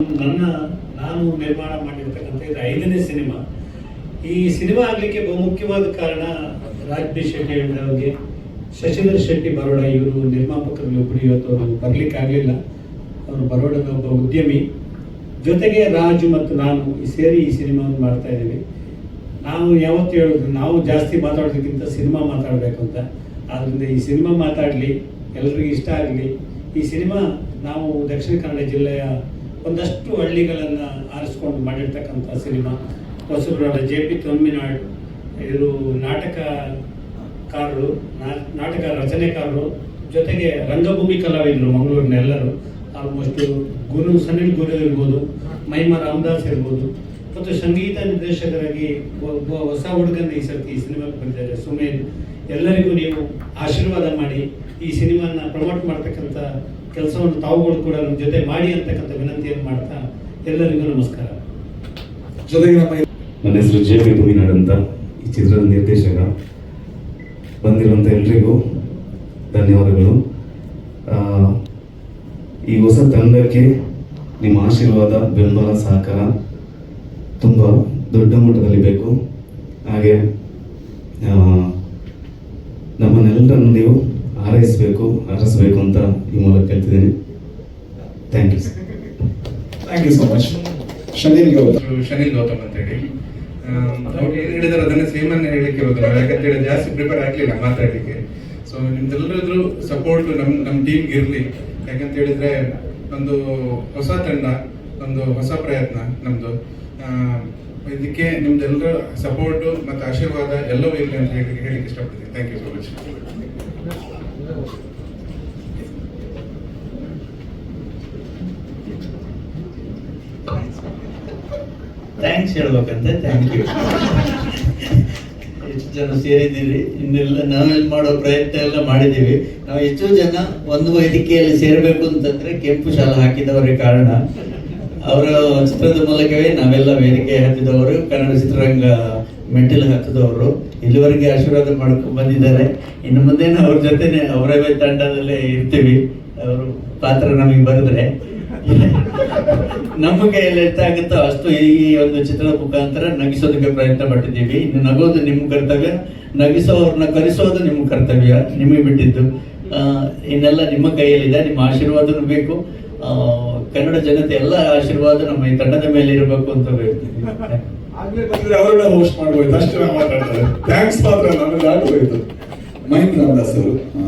ನನ್ನ, ನಾನು ನಿರ್ಮಾಣ ಮಾಡಿರ್ತಕ್ಕಂಥ ಇದು ಐದನೇ ಸಿನಿಮಾ. ಈ ಸಿನಿಮಾ ಆಗಲಿಕ್ಕೆ ಬಹುಮುಖ್ಯವಾದ ಕಾರಣ ರಾಜ್ ಬಿ ಶೆಟ್ಟಿ ಅವರಿಗೆ ಶಶಿಧರ್ ಶೆಟ್ಟಿ ಬರೋಡ ಇವರು ನಿರ್ಮಾಪಕರಲ್ಲಿ ಒಬ್ಬರು ಇವತ್ತು ಅವರು ಬರ್ಲಿಕ್ಕೆ ಆಗಲಿಲ್ಲ. ಅವರು ಬರೋಡದ ಒಬ್ಬ ಉದ್ಯಮಿ. ಜೊತೆಗೆ ರಾಜು ಮತ್ತು ನಾನು ಸೇರಿ ಈ ಸಿನಿಮಾವನ್ನು ಮಾಡ್ತಾ ಇದ್ದೀವಿ. ನಾವು ಯಾವತ್ತು ಹೇಳೋದು, ನಾವು ಜಾಸ್ತಿ ಮಾತಾಡೋದಕ್ಕಿಂತ ಸಿನಿಮಾ ಮಾತಾಡಬೇಕು ಅಂತ. ಆದ್ದರಿಂದ ಈ ಸಿನಿಮಾ ಮಾತಾಡಲಿ, ಎಲ್ರಿಗೂ ಇಷ್ಟ ಆಗಲಿ. ಈ ಸಿನಿಮಾ ನಾವು ದಕ್ಷಿಣ ಕನ್ನಡ ಜಿಲ್ಲೆಯ ಒಂದಷ್ಟು ಹಳ್ಳಿಗಳನ್ನು ಆರಿಸ್ಕೊಂಡು ಮಾಡಿರ್ತಕ್ಕಂಥ ಸಿನಿಮಾ. ಹೊಸಬ್ರಾಡ ಜೆ ಪಿ ತೊಮ್ಮಿನಾಡ್ ಇವರು ನಾಟಕಕಾರರು ನಾಟಕ ರಚನೆಕಾರರು, ಜೊತೆಗೆ ರಂಗಭೂಮಿ ಕಲಾವಿದರು ಮಂಗಳೂರಿನ ಎಲ್ಲರೂ ಆಲ್ಮೋಸ್ಟ್ ಗುರು, ಸನಿಲ್ ಗುರು ಇರ್ಬೋದು ಮೈಮ ರಾಮದಾಸ್ ಇರ್ಬೋದು. ಮತ್ತು ಸಂಗೀತ ನಿರ್ದೇಶಕರಾಗಿ ಒಬ್ಬ ಹೊಸ ಹುಡುಗನ ಈ ಸರ್ತಿ ಈ ಸಿನಿಮಾಕ್ಕೆ ಬಂದಿದ್ದಾರೆ. ಸುಮೇನ್ ಎಲ್ಲರಿಗೂ ನೀವು ಆಶೀರ್ವಾದ ಮಾಡಿ ಈ ಸಿನಿಮಾನ ಪ್ರಮೋಟ್ ಮಾಡ್ತಕ್ಕಂಥ ಕೆಲಸವನ್ನು ತಾವುಗಳು ಕೂಡ ನಮ್ಮ ಜೊತೆ ಮಾಡಿ ಅಂತಕ್ಕಂಥ ವಿನಂತಿಯನ್ನು ಮಾಡ್ತಾ ಎಲ್ಲರಿಗೂ ನಮಸ್ಕಾರ. ಜೊತೆಗೆ ನಮ್ಮ ನನ್ನ ಹೆಸರು ಜೆ ಪಿ ಭೂಮಿನಾಡ್ ಅಂತ ಈ ಚಿತ್ರದ ನಿರ್ದೇಶಕ. ಬಂದಿರುವಂಥ ಎಲ್ರಿಗೂ ಧನ್ಯವಾದಗಳು. ಆ, ಈ ಹೊಸ ತಂಡಕ್ಕೆ ನಿಮ್ಮ ಆಶೀರ್ವಾದ ಬೆಂಬಲ ಸಹಕಾರ ತುಂಬ ದೊಡ್ಡ ಮಟ್ಟದಲ್ಲಿ ಬೇಕು. ಹಾಗೆ ನಮ್ಮನ್ನೆಲ್ಲರನ್ನು ನೀವು ಹಾರೈಸಬೇಕು ಹಾರೈಸಬೇಕು ಅಂತ ಈ ಮೂಲಕ ಕೇಳ್ತಿದ್ದೀನಿ. Thank you thank you so much Shanil Gautham Shanil Gautham ಅಂತ ಹೇಳಿ. ಅವ್ರು ಏನು ಹೇಳಿದಾರೆ ಅದನ್ನ ಸೇಮ್ ಅನ್ನ ಹೇಳಿಕ್ಕೆ ಹೋದ್ರು. ಯಾಕಂತೇಳಿ ಯಾಕಂತ ಜಾಸ್ತಿ ಪ್ರಿಪೇರ್ ಆಗ್ಲಿಲ್ಲ ಮಾತಾಡಲಿಕ್ಕೆ. ಸೊ ನಿಮ್ದೆಲ್ಲರದ್ದು ಸಪೋರ್ಟ್ ನಮ್ಮ ನಮ್ಮ ಟೀಮ್ಗೆ ಇರಲಿ. ಯಾಕಂತ ಹೇಳಿದ್ರೆ ಒಂದು ಹೊಸ ತಂಡ ಒಂದು ಹೊಸ ಪ್ರಯತ್ನ ನಮ್ದು. ಆ, ಇದಕ್ಕೆ ನಿಮ್ದೆಲ್ಲರ ಸಪೋರ್ಟ್ ಮತ್ತೆ ಆಶೀರ್ವಾದ ಎಲ್ಲವೂ ಇರಲಿ ಅಂತ ಹೇಳಿ ಹೇಳಿಕ್ಕೆ ಇಷ್ಟಪಡ್ತೀನಿ. Thank you so much thanks ಹೇಳ್ಬೇಕಂತೆ thank you ಎಷ್ಟು ಜನ ಸೇರಿದ್ದೀರಿ? ಇನ್ನೆಲ್ಲ ನಾವೆಲ್ಲ ಮಾಡೋ ಪ್ರಯತ್ನ ಎಲ್ಲ ಮಾಡಿದ್ದೀವಿ. ನಾವು ಎಷ್ಟೋ ಜನ ಒಂದು ವೇದಿಕೆಯಲ್ಲಿ ಸೇರಬೇಕು ಅಂತಂದ್ರೆ ಕೆಂಪು ಶಾಲೆ ಹಾಕಿದವರೇ ಕಾರಣ. ಅವರ ಚಿತ್ರದ ಮೂಲಕವೇ ನಾವೆಲ್ಲ ವೇದಿಕೆ ಹತ್ತಿದವರು, ಕನ್ನಡ ಚಿತ್ರರಂಗ ಮೆಟ್ಟಿಲು ಹತ್ತಿದವರು. ಇಲ್ಲಿವರೆಗೆ ಆಶೀರ್ವಾದ ಮಾಡ್ಕೊಂಡು ಬಂದಿದ್ದಾರೆ. ಇನ್ನು ಮುಂದೇನು ಅವ್ರ ಜೊತೆನೆ ಅವರವೇ ತಂಡದಲ್ಲೇ ಇರ್ತೀವಿ. ಅವರು ಪಾತ್ರ ನಮಗೆ ಬರೆದ್ರೆ. ನಮ್ಮ ಕೈಯಲ್ಲಿ ಎಷ್ಟಾಗುತ್ತೋ ಅಷ್ಟು ಈ ಒಂದು ಚಿತ್ರದ ಮುಖಾಂತರ ನಗಿಸೋದಕ್ಕೆ ಪ್ರಯತ್ನ ಪಟ್ಟಿದ್ದೀವಿ. ಇನ್ನು ನಗೋದು ನಿಮ್ಮ ಕರ್ತವ್ಯ ನಗಿಸೋವ್ರನ್ನ ಕರೆಸೋದು ನಿಮ್ಮ ಕರ್ತವ್ಯ, ನಿಮಗೆ ಬಿಟ್ಟಿದ್ದು. ಇನ್ನೆಲ್ಲ ನಿಮ್ಮ ಕೈಯಲ್ಲಿದೆ, ನಿಮ್ಮ ಆಶೀರ್ವಾದನೂ ಬೇಕು. ಕನ್ನಡ ಜನತೆ ಎಲ್ಲ ಆಶೀರ್ವಾದ ನಮ್ಮ ಈ ತಂಡದ ಮೇಲೆ ಇರಬೇಕು ಅಂತ ಹೇಳ್ತೀನಿ ಆಗ್ಲೇ ಬಂದ್ರೆ ಅವರನ್ನ ಹೋಸ್ಟ್ ಮಾಡ್ಬೋದು ಅಷ್ಟು ನಾವು ಮಾತಾಡ್ತಾರೆ. ಥ್ಯಾಂಕ್ಸ್ ಮಾತ್ರ ನಮಗೆ ಆಗೋಯ್ತು ಮಹೇಂದ್ರ ರಾಮದಾಸ್ ಅವರು. ಹಾ.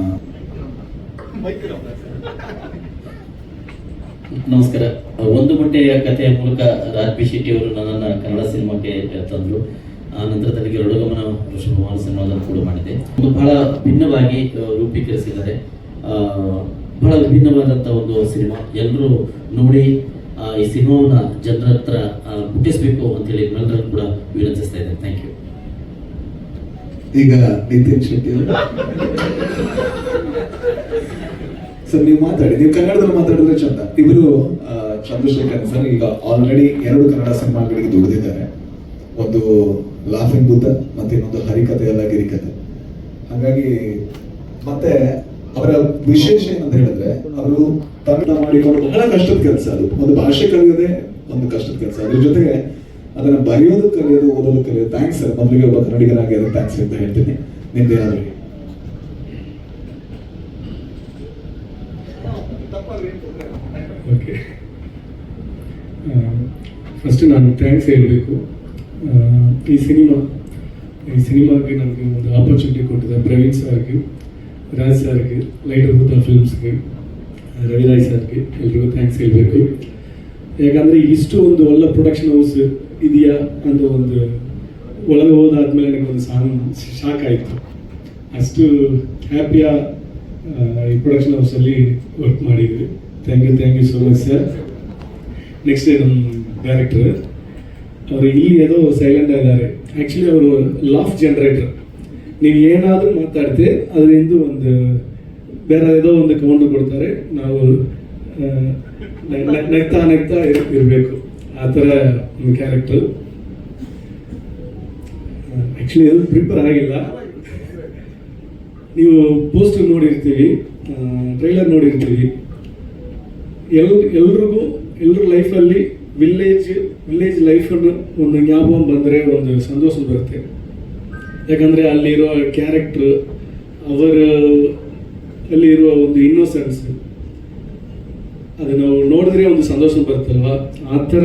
ನಮಸ್ಕಾರ. ಒಂದು ಬಟ್ಟೆಯ ಕಥೆಯ ಮೂಲಕ ರಾಜ್ ಬಿ ಶೆಟ್ಟಿ ಅವರು ನನ್ನನ್ನು ಕನ್ನಡ ಸಿನಿಮಾಕ್ಕೆ ತಂದರು. ಆ ನಂತರದಲ್ಲಿ ಗರುಡಗಮನ ಋಷಭವಾನ ಸಿನಿಮಾದಲ್ಲಿ ಕೂಡ ಮಾಡಿದೆ. ಒಂದು ಬಹಳ ಭಿನ್ನವಾಗಿ ರೂಪೀಕರಿಸಿದ್ದಾರೆ. ಆ, ಬಹಳ ವಿಭಿನ್ನವಾದಂಥ ಒಂದು ಸಿನಿಮಾ. ಎಲ್ಲರೂ ನೋಡಿ ಈ ಸಿನಿಮಾವನ್ನ ಜನರ ಹತ್ರ ಮುಟ್ಟಿಸ್ಬೇಕು ಅಂತೇಳಿ ನಿಮ್ಮೆಲ್ಲರೂ ಕೂಡ ವಿನಂತಿಸ್ತಾ ಇದ್ದೇನೆ ಥ್ಯಾಂಕ್ ಯು ಈಗ ನಿತಿನ್ ಶೆಟ್ಟಿ ಸರ್, ನೀವು ಮಾತಾಡಿ, ನೀವು ಕನ್ನಡದಲ್ಲಿ ಮಾತಾಡಿದ್ರೆ ಚಂದ. ಇವರು ಚಂದ್ರಶೇಖರ್ ಸರ್, ಈಗ ಆಲ್ರೆಡಿ ಎರಡು ಕನ್ನಡ ಸಿನಿಮಾಗಳಿಗೆ ದುಡಿದಿದ್ದಾರೆ ಒಂದು ಲಾಫಿಂಗ್ ಬುದ್ಧ ಮತ್ತೆ ಇನ್ನೊಂದು ಹರಿಕತೆ ಅಲ್ಲ ಗಿರಿಕತೆ ಹಾಗಾಗಿ ಮತ್ತೆ ಅವರ ವಿಶೇಷ ಏನಂತ ಹೇಳಿದ್ರೆ, ಅವರು ತಮಿಳು ಮಾಡಿಕೊಂಡು ಬಹಳ ಕಷ್ಟದ ಕೆಲಸ ಅದು. ಒಂದು ಭಾಷೆ ಕಲಿಯೋದೇ ಒಂದು ಕಷ್ಟದ ಕೆಲಸ. ಅದ್ರ ಜೊತೆಗೆ ಅದನ್ನ ಬರೆಯೋದು ಕಲಿಯೋದು, ಓದೋದು ಕಲಿಯೋದು. ಥ್ಯಾಂಕ್ಸ್ ಸರ್ ಮೊದಲಿಗೆ ಒಬ್ಬ ಕನ್ನಡಿಗರಾಗಿ ಅದಕ್ಕೆ ಥ್ಯಾಂಕ್ಸ್ ಅಂತ ಹೇಳ್ತೀನಿ. ನಿಮ್ದೇನಾದ್ರು ಓಕೆ ಫಸ್ಟ್ ನಾನು ಥ್ಯಾಂಕ್ಸ್ ಹೇಳಬೇಕು. ಈ ಸಿನಿಮಾ, ಈ ಸಿನಿಮಾಗೆ ನನಗೆ ಒಂದು ಆಪರ್ಚುನಿಟಿ ಕೊಟ್ಟಿದೆ ಪ್ರವೀಣ್ ಸರ್ಗೆ ರಾಜ್ ಸಾರ್ಗೆ, ಲೈಟ್ ಬುದ್ಧ ಫಿಲ್ಮ್ಸ್ಗೆ ರವಿರಾಯ್ ಸರ್ಗೆ ಎಲ್ರಿಗೂ ಥ್ಯಾಂಕ್ಸ್ ಹೇಳಬೇಕು. ಯಾಕಂದರೆ ಇಷ್ಟು ಒಂದು ಒಳ್ಳೆ ಪ್ರೊಡಕ್ಷನ್ ಹೌಸ್ ಇದೆಯಾ ಅಂತ ಒಂದು ಒಳಗೆ ಹೋದಾದ್ಮೇಲೆ ನನಗೆ ಒಂದು ಸಾಂಗ್ ಶಾಕ್ ಆಯಿತು. ಅಷ್ಟು ಹ್ಯಾಪಿಯ ಈ ಪ್ರೊಡಕ್ಷನ್ ಹೌಸಲ್ಲಿ ವರ್ಕ್ ಮಾಡಿದ್ವಿ. Thank you thank you so much sir next ನಮ್ಮ ಡೈರೆಕ್ಟರ್ ಅವರು ಇಲ್ಲಿ ಏನೋ ಸೈಲೆಂಟ್ ಆಗಿದ್ದಾರೆ ಆ್ಯಕ್ಚುಲಿ ಅವರು ಲಾಫ್ ಜನರೇಟರ್ ನೀವು ಏನಾದರೂ ಮಾತಾಡ್ತೆ ಅದರಿಂದ ಒಂದು, ಬೇರೆ ಏನೋ ಒಂದು ಕೌಂಟರ್ ಕೊಡ್ತಾರೆ, ನಾವು ನಗ್ತಾ ನಗ್ತಾ ಇರಬೇಕು. ಆ ಥರ ಒಂದು ಕ್ಯಾರೆಕ್ಟರ್ ಆ್ಯಕ್ಚುಲಿ ಅದು ಪ್ರಿಪೇರ್ ಆಗಿಲ್ಲ. ನೀವು ಪೋಸ್ಟರ್ ನೋಡಿರ್ತೀವಿ ಟ್ರೈಲರ್ ನೋಡಿರ್ತೀವಿ ಎಲ್, ಎಲ್ರಿಗೂ ಎಲ್ಲರ ಲೈಫಲ್ಲಿ ವಿಲ್ಲೇಜ್ ವಿಲೇಜ್ ಲೈಫನ್ನು ಒಂದು ಜ್ಞಾಪಕ ಬಂದರೆ ಒಂದು ಸಂತೋಷ ಬರುತ್ತೆ. ಯಾಕಂದರೆ ಅಲ್ಲಿರೋ ಕ್ಯಾರೆಕ್ಟ್ರ್ ಅವರ, ಅಲ್ಲಿರುವ ಒಂದು ಇನ್ನೋಸೆನ್ಸ್ ಅದು ನಾವು ನೋಡಿದ್ರೆ ಒಂದು ಸಂತೋಷ ಬರ್ತಲ್ವ ಆ ಥರ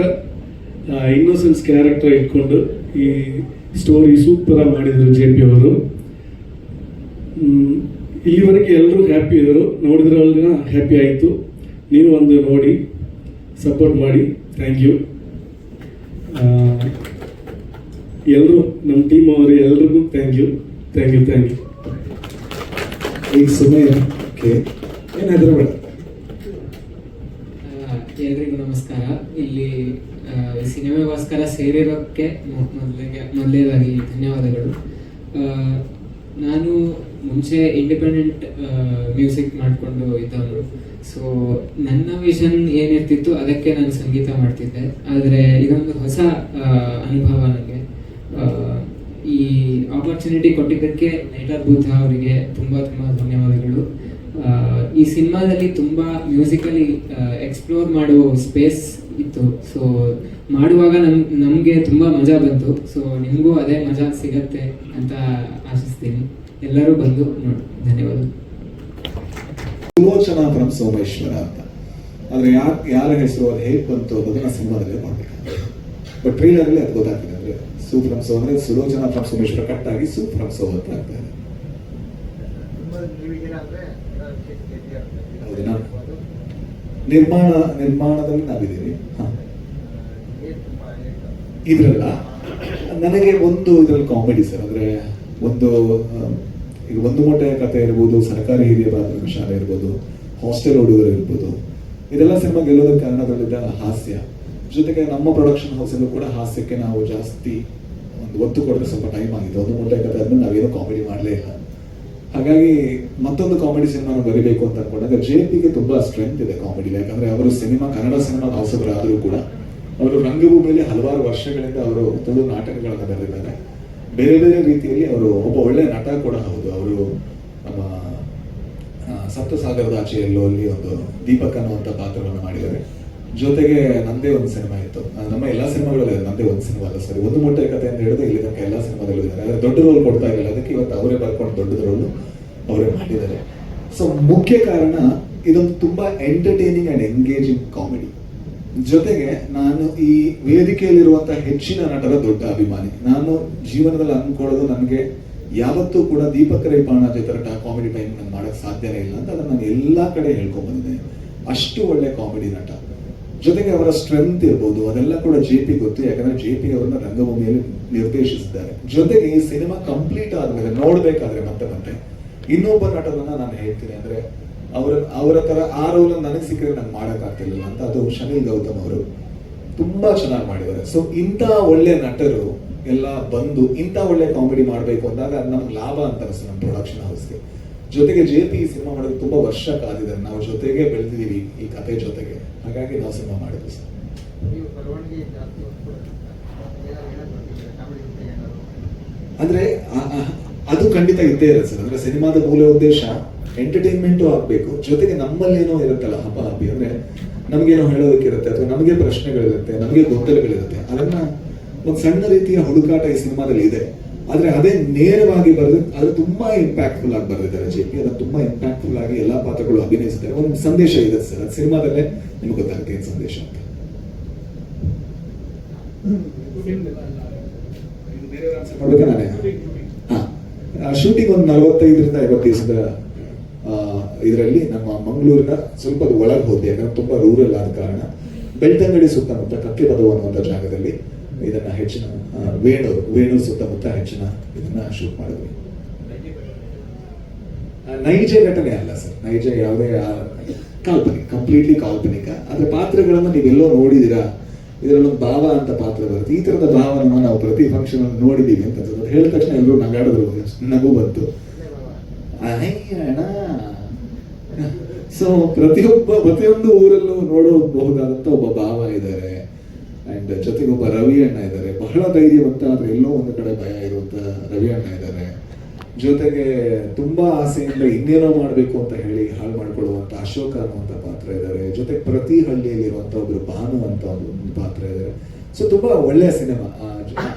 ಇನ್ನೋಸೆನ್ಸ್ ಕ್ಯಾರೆಕ್ಟರ್ ಇಟ್ಕೊಂಡು ಈ ಸ್ಟೋರಿ ಸೂಪರಾಗಿ ಮಾಡಿದರು ಜೆ ಪಿ ಅವರು. ಇಲ್ಲಿವರೆಗೆ ಎಲ್ಲರೂ ಹ್ಯಾಪಿ ಇದ್ದರು. ನೋಡಿದ್ರಲ್ಲ ಹ್ಯಾಪಿ ಆಯಿತು. ನೀವು ಒಂದು ನೋಡಿ ಸಪೋರ್ಟ್ ಮಾಡಿ. ಥ್ಯಾಂಕ್ ಯು ಎಲ್ಲರೂ ನಮ್ಮ ಟೀಮ್ ಅವರು ಎಲ್ರಿಗೂ thank you thank you thank you ಈಗ ಸುಮ್ಮನೆ ಓಕೆ ಏನು ಹೆದರಬೇಡ ಆ, ಎಲ್ರಿಗೂ ನಮಸ್ಕಾರ. ಇಲ್ಲಿ ಸಿನಿಮಾಗೋಸ್ಕರ ಸೇರಿರೋಕ್ಕೆ ಮೊದಲಿಗೆ ಮೊದಲನೇದಾಗಿ ಧನ್ಯವಾದಗಳು. ನಾನು ಮುಂಚೆ ಇಂಡಿಪೆಂಡೆಂಟ್ ಮ್ಯೂಸಿಕ್ ಮಾಡಿಕೊಂಡು ಇದ್ದವನು. ಸೊ ನನ್ನ ವಿಷನ್ ಏನಿರ್ತಿತ್ತು ಅದಕ್ಕೆ ನಾನು ಸಂಗೀತ ಮಾಡ್ತಿದ್ದೆ. ಆದರೆ ಇದೊಂದು ಹೊಸ ಅನುಭವ ನನಗೆ. ಈ ಆಪರ್ಚುನಿಟಿ ಕೊಟ್ಟಿದ್ದಕ್ಕೆ ಬೂತ್ ಅವರಿಗೆ ತುಂಬ ತುಂಬ ಧನ್ಯವಾದಗಳು. ಈ ಸಿನಿಮಾದಲ್ಲಿ ತುಂಬ ಮ್ಯೂಸಿಕಲಿ ಎಕ್ಸ್ಪ್ಲೋರ್ ಮಾಡುವ ಸ್ಪೇಸ್ ಇತ್ತು. ಸೊ ಮಾಡುವಾಗ ನಮ್, ನಮಗೆ ತುಂಬ ಮಜಾ ಬಂತು. ಸೊ ನಿಮಗೂ ಅದೇ ಮಜಾ ಸಿಗತ್ತೆ ಅಂತ ಆಶಿಸ್ತೀನಿ. ಎಲ್ಲರೂ ಬಂದು ನೋಡಿ ಧನ್ಯವಾದ ಸುಲೋಚನಾ ಫ್ರಮ್ ಸೋಮೇಶ್ವರ ಅಂತ. ಆದರೆ ಯಾರು, ಯಾರ ಹೆಸರು, ಅದು ಹೇಗೆ ಬಂತು ಅನ್ನೋದನ್ನ ಸಿನಿಮಾದಲ್ಲೇ ಮಾಡಬೇಕು. ಬಟ್ ಟ್ರೈಲರ್ ಅಲ್ಲಿ ಅದು ಗೊತ್ತಾಗ್ತಿದೆ. ಸೂ ಫ್ರಮ್ ಸೋ ಅಂದ್ರೆ ಸುಲೋಚನಾ ಫ್ರಮ್ ಸೋಮೇಶ್ವರ ಕಟ್ ಆಗಿ ಸೂ ಫ್ರಮ್ ಆಗ್ತಾ ಇದೆ ನಿರ್ಮಾಣ ನಿರ್ಮಾಣದಲ್ಲಿ ನಾವಿದ್ದೀವಿ. ಇದ್ರಲ್ಲ ನನಗೆ ಒಂದು ಇದ್ರಲ್ಲಿ ಕಾಮಿಡಿ ಸರ್ ಅಂದ್ರೆ ಒಂದು ಈಗ ಒಂದು ಮೊಟ್ಟೆಯ ಕಥೆ ಇರ್ಬೋದು ಸರ್ಕಾರಿ ಹಿರಿಯ ಪ್ರಾಥಮಿಕ ಶಾಲೆ ಇರ್ಬೋದು ಹಾಸ್ಟೆಲ್ ಹುಡುಗರು ಇರ್ಬೋದು ಇದೆಲ್ಲ ಸಿನಿಮಾ ಗೆಲ್ಲೋದಕ್ಕೆ ಕಾರಣದಲ್ಲಿದ್ದ ಹಾಸ್ಯ. ಜೊತೆಗೆ ನಮ್ಮ ಪ್ರೊಡಕ್ಷನ್ ಹೌಸಲ್ಲೂ ಕೂಡ ಹಾಸ್ಯಕ್ಕೆ ನಾವು ಜಾಸ್ತಿ ಒಂದು ಒತ್ತು ಕೊಟ್ಟರೆ ಸ್ವಲ್ಪ ಟೈಮ್ ಆಗಿದೆ ಒಂದು ಮೂಟೆ ಕಥೆ ಆದ್ಮೇಲೆ ನಾವೇನು ಕಾಮಿಡಿ ಮಾಡಲೇ ಇಲ್ಲ. ಹಾಗಾಗಿ ಮತ್ತೊಂದು ಕಾಮಿಡಿ ಸಿನಿಮಾನ ಬರೀಬೇಕು ಅಂತ ಅನ್ಕೊಂಡಾಗ ಜೆ ಪಿಗೆ ತುಂಬಾ ಸ್ಟ್ರೆಂತ್ ಇದೆ ಕಾಮಿಡಿ ಯಾಕಂದ್ರೆ ಅವರು ಸಿನಿಮಾ, ಕನ್ನಡ ಸಿನಿಮಾ ಹೊಸಬರಾದರೂ ಕೂಡ ಅವರು ರಂಗಭೂಮಿಯಲ್ಲಿ ಹಲವಾರು ವರ್ಷಗಳಿಂದ ಅವರು ತುಳು ನಾಟಕಗಳನ್ನು ಬರೆದಿದ್ದಾರೆ. ಬೇರೆ ಬೇರೆ ರೀತಿಯಲ್ಲಿ ಅವರು ಒಬ್ಬ ಒಳ್ಳೆ ನಟ ಕೂಡ ಹೌದು. ಅವರು ನಮ್ಮ ಸಪ್ತಸಾಗರದ ಆಚೆಯಲ್ಲೋ ಅಲ್ಲಿ ಒಂದು ದೀಪಕ್ ಅನ್ನುವಂಥ ಪಾತ್ರವನ್ನು ಮಾಡಿದ್ದಾರೆ. ಜೊತೆಗೆ ನಂದೇ ಒಂದು ಸಿನಿಮಾ ಇತ್ತು. ನಮ್ಮ ಎಲ್ಲಾ ಸಿನಿಮಾಗಳಲ್ಲಿ ನಂದೇ ಒಂದು ಸಿನಿಮಾ ಅಲ್ಲ. ಸರಿ, ಒಂದು ಮೊಟ್ಟೆ ಕತೆ ಅಂತ ಹೇಳಿದ್ರೆ ಇಲ್ಲಿ ತನಕ ಎಲ್ಲಾ ಸಿನಿಮಾದಲ್ಲೂ ಇದ್ದಾರೆ. ದೊಡ್ಡ ರೋಲ್ ಕೊಡ್ತಾ ಇರಲಿಲ್ಲ. ಅದಕ್ಕೆ ಇವತ್ತು ಅವರೇ ಬರ್ಕೊಂಡು ದೊಡ್ಡ ರೋಲ್ ಅವರೇ ಮಾಡಿದ್ದಾರೆ. ಸೊ ಮುಖ್ಯ ಕಾರಣ ಇದೊಂದು ತುಂಬಾ ಎಂಟರ್ಟೈನಿಂಗ್ ಅಂಡ್ ಎಂಗೇಜಿಂಗ್ ಕಾಮಿಡಿ ಜೊತೆಗೆ ನಾನು ಈ ವೇದಿಕೆಯಲ್ಲಿರುವಂತಹ ಹೆಚ್ಚಿನ ನಟರ ದೊಡ್ಡ ಅಭಿಮಾನಿ. ನಾನು ಜೀವನದಲ್ಲಿ ಅಂದ್ಕೊಳ್ಳೋದು ನನಗೆ ಯಾವತ್ತೂ ಕೂಡ ದೀಪಕ್ ರೈ ಪಾಣಾಜಿ ಕಾಮಿಡಿ ಟೈಮ್ ನಾನು ಮಾಡಕ್ ಸಾಧ್ಯನೇ ಇಲ್ಲ ಅಂತ ನಾನು ಎಲ್ಲಾ ಕಡೆ ಹೇಳ್ಕೊಂಡ್ಬಂದಿದ್ದೇನೆ ಅಷ್ಟು ಒಳ್ಳೆ ಕಾಮಿಡಿ ನಟ. ಜೊತೆಗೆ ಅವರ ಸ್ಟ್ರೆಂತ್ ಇರ್ಬೋದು, ಅದೆಲ್ಲ ಕೂಡ ಜೆ ಪಿ ಗೊತ್ತು, ಯಾಕಂದ್ರೆ ಜೆ ಪಿ ಅವರನ್ನ ರಂಗಭೂಮಿಯಲ್ಲಿ ನಿರ್ದೇಶಿಸಿದ್ದಾರೆ. ಜೊತೆಗೆ ಈ ಸಿನಿಮಾ ಕಂಪ್ಲೀಟ್ ಆದ್ಮೇಲೆ ನೋಡ್ಬೇಕಾದ್ರೆ ಮತ್ತೆ ಮತ್ತೆ, ಇನ್ನೊಬ್ಬ ನಟರನ್ನ ನಾನು ಹೇಳ್ತೀನಿ ಅಂದ್ರೆ, ಅವರ ಅವರ ತರ ಆ ರೋಲ್ ನನಗೆ ಸಿಕ್ಕಿದ್ರೆ ನಂಗೆ ಮಾಡಕ್ ಆಗ್ತಿರ್ಲಿಲ್ಲ ಅಂತ ಅದು ಶನಿಲ್ ಗೌತಮ್ ಅವರು ತುಂಬಾ ಚೆನ್ನಾಗಿ ಮಾಡಿದ್ದಾರೆ. ಸೊ ಇಂಥ ಒಳ್ಳೆ ನಟರು ಎಲ್ಲ ಬಂದು ಇಂಥ ಒಳ್ಳೆ ಕಾಮಿಡಿ ಮಾಡಬೇಕು ಅಂದಾಗ ಅದು ನಮ್ಗೆ ಲಾಭ ಅಂತ ಅನಿಸ್ತು ನಮ್ಮ ಪ್ರೊಡಕ್ಷನ್ ಹೌಸ್ಗೆ ಜೊತೆಗೆ ಜೆ ಪಿ ಈ ಸಿನಿಮಾ ಮಾಡೋದು ತುಂಬಾ ವರ್ಷ ಕಾದಿದ್ದಾರೆ ನಾವು ಜೊತೆಗೆ ಬೆಳೆದಿದ್ದೀವಿ ಈ ಕತೆ ಜೊತೆಗೆ. ಹಾಗಾಗಿ ನಾವು ಸಿನಿಮಾ ಮಾಡಿದ್ವಿ ಸರ್. ಅಂದ್ರೆ ಅದು ಖಂಡಿತ ಇದ್ದೇ ಇರುತ್ತೆ ಸರ್. ಅಂದ್ರೆ ಸಿನಿಮಾದ ಮೂಲ ಉದ್ದೇಶ ಎಂಟರ್ಟೈನ್ಮೆಂಟು ಆಗ್ಬೇಕು. ಜೊತೆಗೆ ನಮ್ಮಲ್ಲಿ ಏನೋ ಇರುತ್ತಲ್ಲ ಹಬ್ಬ ಹಬ್ಬಿ. ಅಂದ್ರೆ ನಮಗೇನೋ ಹೇಳೋದಕ್ಕಿರುತ್ತೆ ಅಥವಾ ನಮಗೆ ಪ್ರಶ್ನೆಗಳಿರುತ್ತೆ ನಮಗೆ ಗೊಂದಲಗಳಿರುತ್ತೆ. ಅದನ್ನ ಒಂದು ಸಣ್ಣ ರೀತಿಯ ಹುಡುಕಾಟ ಈ ಸಿನಿಮಾದಲ್ಲಿ ಇದೆ. ಆದ್ರೆ ಅದೇ ನೇರವಾಗಿ ಬರೆದು ಅದು ತುಂಬಾ ಇಂಪ್ಯಾಕ್ಟ್ಫುಲ್ ಆಗಿ ಬರೆದಿದ್ದಾರೆ ಜೆ ಪಿ ಅದು ತುಂಬಾ ಇಂಪ್ಯಾಕ್ಟ್ಫುಲ್ ಆಗಿ ಎಲ್ಲಾ ಪಾತ್ರಗಳು ಅಭಿನಯಿಸಿದ್ದಾರೆ. ಒಂದು ಸಂದೇಶ ಇದೆ ಸರ್. ಅದು ಸಿನಿಮಾದಲ್ಲೇ ನಿಮ್ಗೆ ಗೊತ್ತಾಗುತ್ತೆ ಏನು ಸಂದೇಶ ಅಂತ. ಶೂಟಿಂಗ್ ಒಂದು ನಲವತ್ತೈದರಿಂದ ಐವತ್ತು ದಿವಸದ ಇದರಲ್ಲಿ ನಮ್ಮ ಮಂಗಳೂರಿನ ಸ್ವಲ್ಪ ಒಳಗೆ ಹೋದೆ ಯಾಕಂದ್ರೆ ತುಂಬಾ ರೂರಲ್ ಆದ ಕಾರಣ. ಬೆಳ್ತಂಗಡಿ ಸುತ್ತಮುತ್ತ ಕಕ್ಕೆ ಪದವು ಅನ್ನುವಂಥ ಜಾಗದಲ್ಲಿ. ಇದನ್ನ ಹೆಚ್ಚಿನ ವೇಣು ವೇಣು ಸುತ್ತಮುತ್ತ ಹೆಚ್ಚಿನ ಇದನ್ನ ಶೂಟ್ ಮಾಡಿದ್ವಿ. ನೈಜ ಘಟನೆ ಅಲ್ಲ ಸರ್. ನೈಜ ಯಾವುದೇ ಕಾಲ್ಪನಿಕ ಕಂಪ್ಲೀಟ್ಲಿ ಕಾಲ್ಪನಿಕ. ಆದ್ರೆ ಪಾತ್ರಗಳನ್ನು ನೀವೆಲ್ಲೋ ನೋಡಿದೀರಾ? ಇದರಲ್ಲೊಂದು ಭಾವ ಅಂತ ಪಾತ್ರ ಬರುತ್ತೆ. ಈ ತರದ ಭಾವನ ನಾವು ಪ್ರತಿ ಫಂಕ್ಷನ್ ನೋಡಿದೀವಿ ಅಂತ ಹೇಳಿದ ತಕ್ಷಣ ಎಲ್ಲರೂ ನಗಾಡಿದ್ರು, ನಗು ಬಂತು. ಸೊ ಪ್ರತಿಯೊಬ್ಬ, ಪ್ರತಿಯೊಂದು ಊರಲ್ಲೂ ನೋಡಬಹುದಾದಂತ ಒಬ್ಬ ಭಾವ ಇದ್ದಾರೆ. ಅಂಡ್ ಜೊತೆಗೆ ಒಬ್ಬ ರವಿ ಅಣ್ಣ ಇದ್ದಾರೆ. ಬಹಳ ಧೈರ್ಯವಂತ ಆದ್ರೆ ಎಲ್ಲೋ ಒಂದು ಕಡೆ ಭಯ ಇರುವಂಥ ರವಿ ಅಣ್ಣ ಇದ್ದಾರೆ. ಜೊತೆಗೆ ತುಂಬಾ ಆಸೆಯಿಂದ ಇನ್ನೇನೋ ಮಾಡಬೇಕು ಅಂತ ಹೇಳಿ ಹಾಳು ಮಾಡ್ಕೊಳ್ಳುವಂತ ಅಶೋಕ ಅನ್ನುವಂಥ ಪಾತ್ರ ಇದ್ದಾರೆ. ಜೊತೆಗೆ ಪ್ರತಿ ಹಳ್ಳಿಯಲ್ಲಿರುವಂಥ ಒಬ್ರು ಭಾನು ಅಂತ ಒಂದು ಪಾತ್ರ ಇದ್ದಾರೆ. ಸೊ ತುಂಬಾ ಒಳ್ಳೆಯ ಸಿನಿಮಾ.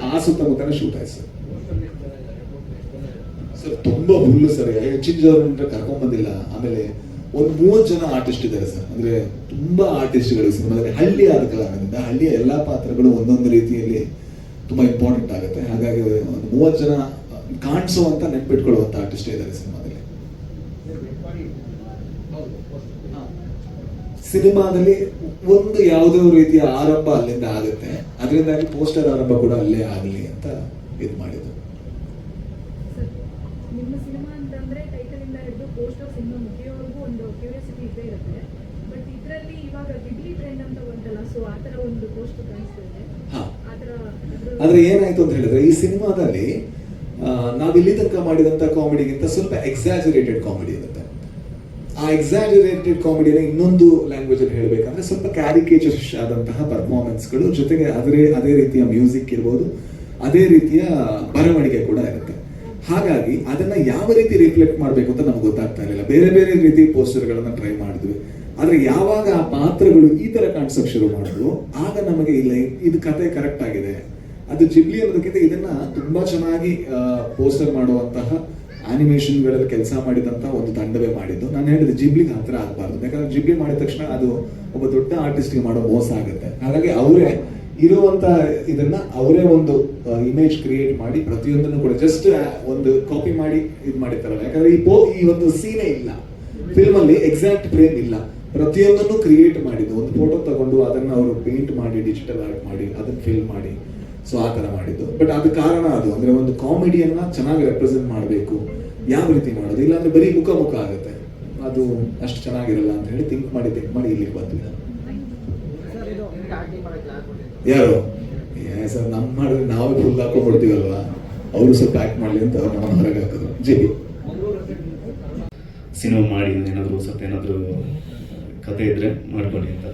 ಆ ಸುತ್ತಮುತ್ತನೇ ಶೂಟ್ ಆಯ್ತು ಸರ್. ಸರ್, ತುಂಬಾ ಹುಲ್ಲು ಸರ್. ಅಂದ್ರೆ ಕರ್ಕೊಂಡ್ ಬಂದಿಲ್ಲ ಆಮೇಲೆ ಒಂದ್ ಮೂವತ್ತು ಜನ ಆರ್ಟಿಸ್ಟ್ ಇದ್ದಾರೆ ಸರ್. ಅಂದ್ರೆ ತುಂಬಾ ಆರ್ಟಿಸ್ಟ್ಗಳು ಸಿನಿಮಾದಲ್ಲಿ ಹಳ್ಳಿ ಆದ ಕಾರಣದಿಂದ ಹಳ್ಳಿಯ ಎಲ್ಲಾ ಪಾತ್ರಗಳು ಒಂದೊಂದು ರೀತಿಯಲ್ಲಿ ತುಂಬಾ ಇಂಪಾರ್ಟೆಂಟ್ ಆಗುತ್ತೆ. ಹಾಗಾಗಿ ಒಂದು ಮೂವತ್ತು ಜನ ಕಾಣಿಸುವಂತ ನೆನ್ಪಿಟ್ಕೊಳ್ಳುವಂತ ಆರ್ಟಿಸ್ಟ್ ಇದ್ದಾರೆ ಸಿನಿಮಾದಲ್ಲಿ. ಸಿನಿಮಾದಲ್ಲಿ ಒಂದು ಯಾವುದೋ ರೀತಿಯ ಆರಂಭ ಅಲ್ಲಿಂದ ಆಗುತ್ತೆ. ಅದರಿಂದಾಗಿ ಪೋಸ್ಟರ್ ಆರಂಭ ಕೂಡ ಅಲ್ಲೇ ಆಗಲಿ ಅಂತ ಇದು ಮಾಡಿದ್ದು ಸರ್, ನಿಮ್ಮ ಸಿನಿಮಾ ಅಂತಂದ್ರೆ ಟೈಟಲ್ ಇಂದ ಹಿಡಿದು ಪೋಸ್ಟರ್ ಸಿನಿಮಾ ಮುಗಿಯೋವರೆಗೂ ಒಂದು ಕ್ಯೂರಿಯಾಸಿಟಿ ಇದ್ದೇ ಇರುತ್ತೆ ಬಟ್ ಇದರಲ್ಲಿ ಇವಾಗ ಗಿಡ್ಲಿ ಟ್ರೆಂಡ್ ಅಂತ ಬಂತಲ್ಲ ಸೊ ಆ ಥರ ಒಂದು ಪೋಸ್ಟ್ ಕಾಣಿಸ್ತಾ ಇದೆ ಹಾ. ಆ ಥರ ಅದ್ರ- ಆದ್ರೆ ಏನಾಯ್ತು ಅಂತ ಹೇಳಿದ್ರೆ, ಈ ಸಿನಿಮಾದಲ್ಲಿ ನಾವು ನಾವ್ ಇಲ್ಲಿ ತನಕ ಮಾಡಿದಂತ ಕಾಮಿಡಿಗಿಂತ ಸ್ವಲ್ಪ ಎಕ್ಸಾಜುರೇಟೆಡ್ ಕಾಮಿಡಿ ಇರುತ್ತೆ. ಆ ಎಕ್ಸಾಜುರೇಟೆಡ್ ಕಾಮಿಡಿನ ಇನ್ನೊಂದು ಲ್ಯಾಂಗ್ವೇಜ್ ಅಲ್ಲಿ ಹೇಳ್ಬೇಕಂದ್ರೆ ಸ್ವಲ್ಪ ಕ್ಯಾರಿಕೇಚರ್ಸ್ ಆದಂತಹ ಪರ್ಫಾರ್ಮೆನ್ಸ್ಗಳು ಜೊತೆಗೆ ಅದೇ ಅದೇ ರೀತಿಯ ಮ್ಯೂಸಿಕ್ ಇರ್ಬೋದು, ಅದೇ ರೀತಿಯ ಬರವಣಿಗೆ ಕೂಡ ಇರುತ್ತೆ. ಹಾಗಾಗಿ ಅದನ್ನ ಯಾವ ರೀತಿ ರಿಫ್ಲೆಕ್ಟ್ ಮಾಡಬೇಕು ಅಂತ ನಮ್ಗೆ ಗೊತ್ತಾಗ್ತಾ ಇರಲಿಲ್ಲ. ಬೇರೆ ಬೇರೆ ರೀತಿ ಪೋಸ್ಟರ್ಗಳನ್ನ ಟ್ರೈ ಮಾಡಿದ್ವಿ. ಆದ್ರೆ ಯಾವಾಗ ಆ ಪಾತ್ರಗಳು ಈ ತರ ಕಾನ್ಸೆಪ್ಟ್ ಶುರು ಮಾಡಿದ್ರು ಆಗ ನಮಗೆ ಇಲ್ಲ ಇದು ಕತೆ ಕರೆಕ್ಟ್ ಆಗಿದೆ. ಅದು ಜಿಬ್ಲಿ ಅನ್ನೋದಕ್ಕಿಂತ ಇದನ್ನ ತುಂಬಾ ಚೆನ್ನಾಗಿ ಪೋಸ್ಟರ್ ಮಾಡುವಂತಹ ಅನಿಮೇಷನ್ಗಳಲ್ಲಿ ಕೆಲಸ ಮಾಡಿದಂತ ಒಂದು ತಂಡವೇ ಮಾಡಿದ್ದು. ನಾನು ಹೇಳಿದ್ರೆ ಜಿಬ್ಲಿಗೆ ಹತ್ರ ಆಗಬಾರ್ದು. ಯಾಕಂದ್ರೆ ಜಿಬ್ಲಿ ಮಾಡಿದ ತಕ್ಷಣ ಅದು ಒಬ್ಬ ದೊಡ್ಡ ಆರ್ಟಿಸ್ಟ್ಗೆ ಮಾಡೋ ಮೋಸ ಆಗುತ್ತೆ. ಹಾಗಾಗಿ ಅವರೇ ಇರುವಂತ ಇದನ್ನ ಅವರೇ ಒಂದು ಇಮೇಜ್ ಕ್ರಿಯೇಟ್ ಮಾಡಿ ಪ್ರತಿಯೊಂದನ್ನು ಕೂಡ ಜಸ್ಟ್ ಒಂದು ಕಾಪಿ ಮಾಡಿ ಇದು ಮಾಡಿರ್ತಾರಲ್ಲ. ಯಾಕಂದ್ರೆ ಈ ಪೋ, ಈ ಒಂದು ಸೀನೇ ಇಲ್ಲ. ಫಿಲ್ಮ್ ಅಲ್ಲಿ ಎಕ್ಸಾಕ್ಟ್ ಫ್ರೇಮ್ ಇಲ್ಲ. ಪ್ರತಿಯೊಂದನ್ನು ಕ್ರಿಯೇಟ್ ಮಾಡಿದ್ದು. ಒಂದು ಫೋಟೋ ತಗೊಂಡು ಅದನ್ನ ಅವರು ಪೇಂಟ್ ಮಾಡಿ ಡಿಜಿಟಲ್ ಆರ್ಟ್ ಮಾಡಿ, ಅದನ್ನ ಫಿಲ್ ಮಾಡಿ. ಸೊ ಆ ಥರ ಮಾಡಿದ್ದು. ಬಟ್ ಅದು ಕಾರಣ ಅದು, ಅಂದ್ರೆ ಒಂದು ಕಾಮಿಡಿಯನ್ನ ಚೆನ್ನಾಗಿ ರೆಪ್ರೆಸೆಂಟ್ ಮಾಡಬೇಕು. ಯಾವ ರೀತಿ ಮಾಡೋದು? ಇಲ್ಲಾಂದ್ರೆ ಬರೀ ಮುಖ ಮುಖ ಆಗುತ್ತೆ. ಅದು ಅಷ್ಟು ಚೆನ್ನಾಗಿರಲ್ಲ ಅಂತ ಹೇಳಿ ಥಿಂಕ್ ಮಾಡಿ ಥಿಂಕ್ ಮಾಡಿ ಇಲ್ಲಿಗೆ ಬಂದ್ವಿ ಯಾರು? ಏ ಸರ್ ನಮ್ಮ ಮಾಡಿದ್ರೆ ನಾವೇ ಫುಲ್ ಹಾಕೊಂಡ್ಬಿಡ್ತೀವಲ್ವ? ಅವರು ಸ್ವಲ್ಪ ಆಕ್ಟ್ ಮಾಡಲಿ ಅಂತ ಅವ್ರು ನಮ್ಮ ಹೊರಗೆ ಹಾಕಿದ್ರು ಜಿ. ಸಿನಿಮಾ ಮಾಡಿ ಏನಾದರೂ ಸ್ವಲ್ಪ ಏನಾದರೂ ಕತೆ ಇದ್ದರೆ ಮಾಡ್ಕೊಳ್ಳಿ ಅಂತ.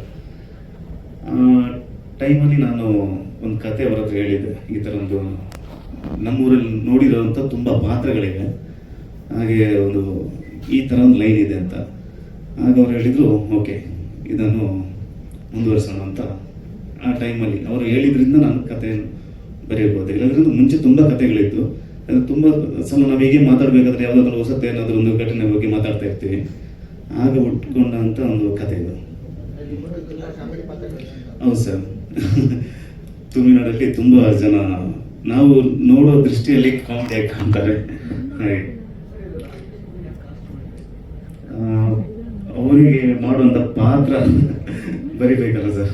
ಟೈಮಲ್ಲಿ ನಾನು ಒಂದು ಕತೆ ಅವ್ರ ಹತ್ರ ಹೇಳಿದ್ದೆ. ಈ ಥರ ಒಂದು ನಮ್ಮೂರಲ್ಲಿ ನೋಡಿರೋಂಥ ತುಂಬ ಪಾತ್ರಗಳಿವೆ. ಹಾಗೆ ಒಂದು ಈ ಥರ ಒಂದು ಲೈನ್ ಇದೆ ಅಂತ. ಆಗ ಅವ್ರು ಹೇಳಿದರು ಓಕೆ ಇದನ್ನು ಮುಂದುವರಿಸೋಣ ಅಂತ. ಆ ಟೈಮಲ್ಲಿ ಅವರು ಹೇಳಿದ್ರಿಂದ ನಾನು ಕಥೆಯನ್ನು ಬರೆಯಬಹುದು. ಇಲ್ಲದ್ರಿಂದ ಮುಂಚೆ ತುಂಬ ಕತೆಗಳಿತ್ತು ಅದು ತುಂಬ ಸಲ ನಾವು ಹೀಗೆ ಮಾತಾಡಬೇಕಾದ್ರೆ ಯಾವುದಾದ್ರೂ ಹೊಸತ್ತೆ ಏನಾದರೂ ಒಂದು ಘಟನೆ ಬಗ್ಗೆ ಮಾತಾಡ್ತಾ ಇರ್ತೀವಿ. ಆಗ ಉಟ್ಕೊಂಡಂಥ ಒಂದು ಕಥೆ ಇದು. ಹೌದು ಸರ್. ತುಮಿನಾಡಲ್ಲಿ ತುಂಬ ಜನ ನಾವು ನೋಡೋ ದೃಷ್ಟಿಯಲ್ಲಿ ಕಾಮಿಡಿಯಾಗಿ ಕಾಣ್ತಾರೆ ಹಾಗೆ. ಅವರಿಗೆ ಮಾಡುವಂಥ ಪಾತ್ರ ಬರಿಬೇಕಲ್ಲ ಸರ್.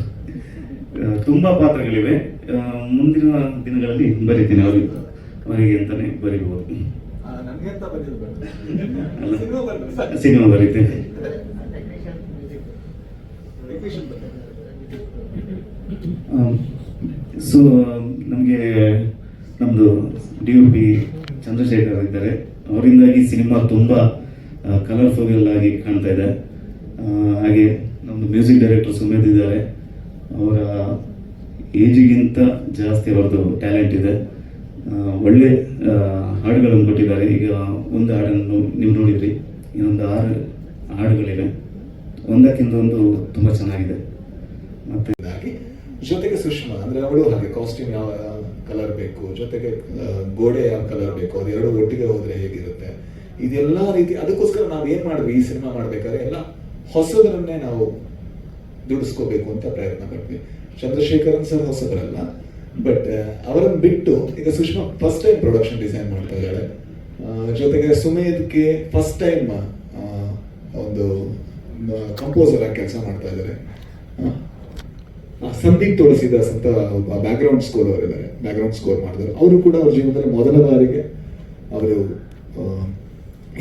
ತುಂಬ ಪಾತ್ರಗಳಿವೆ. ಮುಂದಿನ ದಿನಗಳಲ್ಲಿ ಬರಿತೀನಿ ಅವರಿಗೆ. ಅವರಿಗೆ ಅಂತಾನೆ ಬರಿಬಹುದು ಅಲ್ಲ ಸಿನಿಮಾ ಬರೀತೇನೆ ಸೊ ನಮಗೆ ನಮ್ಮದು ಡಿ ಯು ಪಿ ಚಂದ್ರಶೇಖರ್ ಇದ್ದಾರೆ. ಅವರಿಂದಾಗಿ ಸಿನಿಮಾ ತುಂಬ ಕಲರ್ಫುಲ್ ಆಗಿ ಕಾಣ್ತಾ ಇದೆ. ಹಾಗೆ ನಮ್ಮದು ಮ್ಯೂಸಿಕ್ ಡೈರೆಕ್ಟರ್ ಸುಮೇಧ್ ಇದ್ದಾರೆ. ಅವರ ಏಜಿಗಿಂತ ಜಾಸ್ತಿ ಅವ್ರದ್ದು ಟ್ಯಾಲೆಂಟ್ ಇದೆ. ಒಳ್ಳೆ ಹಾಡುಗಳನ್ನು ಕೊಟ್ಟಿದ್ದಾರೆ. ಈಗ ಒಂದು ಹಾಡನ್ನು ನೀವು ನೋಡಿದ್ರಿ. ಇನ್ನೊಂದು ಆರು ಹಾಡುಗಳಿವೆ. ಒಂದಕ್ಕಿಂತ ಒಂದು ತುಂಬ ಚೆನ್ನಾಗಿದೆ. ಮತ್ತು ಜೊತೆಗೆ ಸುಷ್ಮಾ, ಅಂದ್ರೆ ಅವಳು ಹಾಗೆ ಕಾಸ್ಟ್ಯೂಮ್ ಯಾವ ಕಲರ್ ಬೇಕು, ಜೊತೆಗೆ ಗೋಡೆ ಯಾವ ಕಲರ್ ಬೇಕು ಅದೆರಡು ಒಟ್ಟಿಗೆ ಹೋದ್ರೆ ಹೇಗಿರುತ್ತೆ? ಇದೆಲ್ಲ ರೀತಿ, ಅದಕ್ಕೋಸ್ಕರ ನಾವು ಏನ್ ಮಾಡಿದ್ವಿ ಈ ಸಿನಿಮಾ ಮಾಡ್ಬೇಕಾದ್ರೆ ಎಲ್ಲ ಹೊಸದರನ್ನೇ ನಾವು ದುಡಿಸ್ಕೋಬೇಕು ಅಂತ ಪ್ರಯತ್ನ ಪಡ್ತೀವಿ. ಚಂದ್ರಶೇಖರನ್ ಸರ್ ಹೊಸಬರಲ್ಲ ಬಟ್ ಅವರನ್ನು ಬಿಟ್ಟು, ಈಗ Sushma first time production design ಮಾಡ್ತಾ ಇದ್ದಾಳೆ. ಜೊತೆಗೆ ಸುಮೇಧ್ಗೆ ಫಸ್ಟ್ ಟೈಮ್ ಒಂದು ಕಂಪೋಸರ್ ಆಗಿ ಕೆಲಸ ಮಾಡ್ತಾ ಇದ್ದಾರೆ. ಸಂದೀಪ್ ತೋರಿಸಿದಾಸ್ ಅಂತ ಒಬ್ಬ ಬ್ಯಾಕ್ಗ್ರೌಂಡ್ ಸ್ಕೋರ್ ಅವರಿದ್ದಾರೆ ಬ್ಯಾಕ್ಗ್ರೌಂಡ್ ಸ್ಕೋರ್ ಮಾಡಿದ್ರು ಅವರು ಕೂಡ ಅವ್ರ ಜೀವನದಲ್ಲಿ ಮೊದಲ ಬಾರಿಗೆ ಅವರು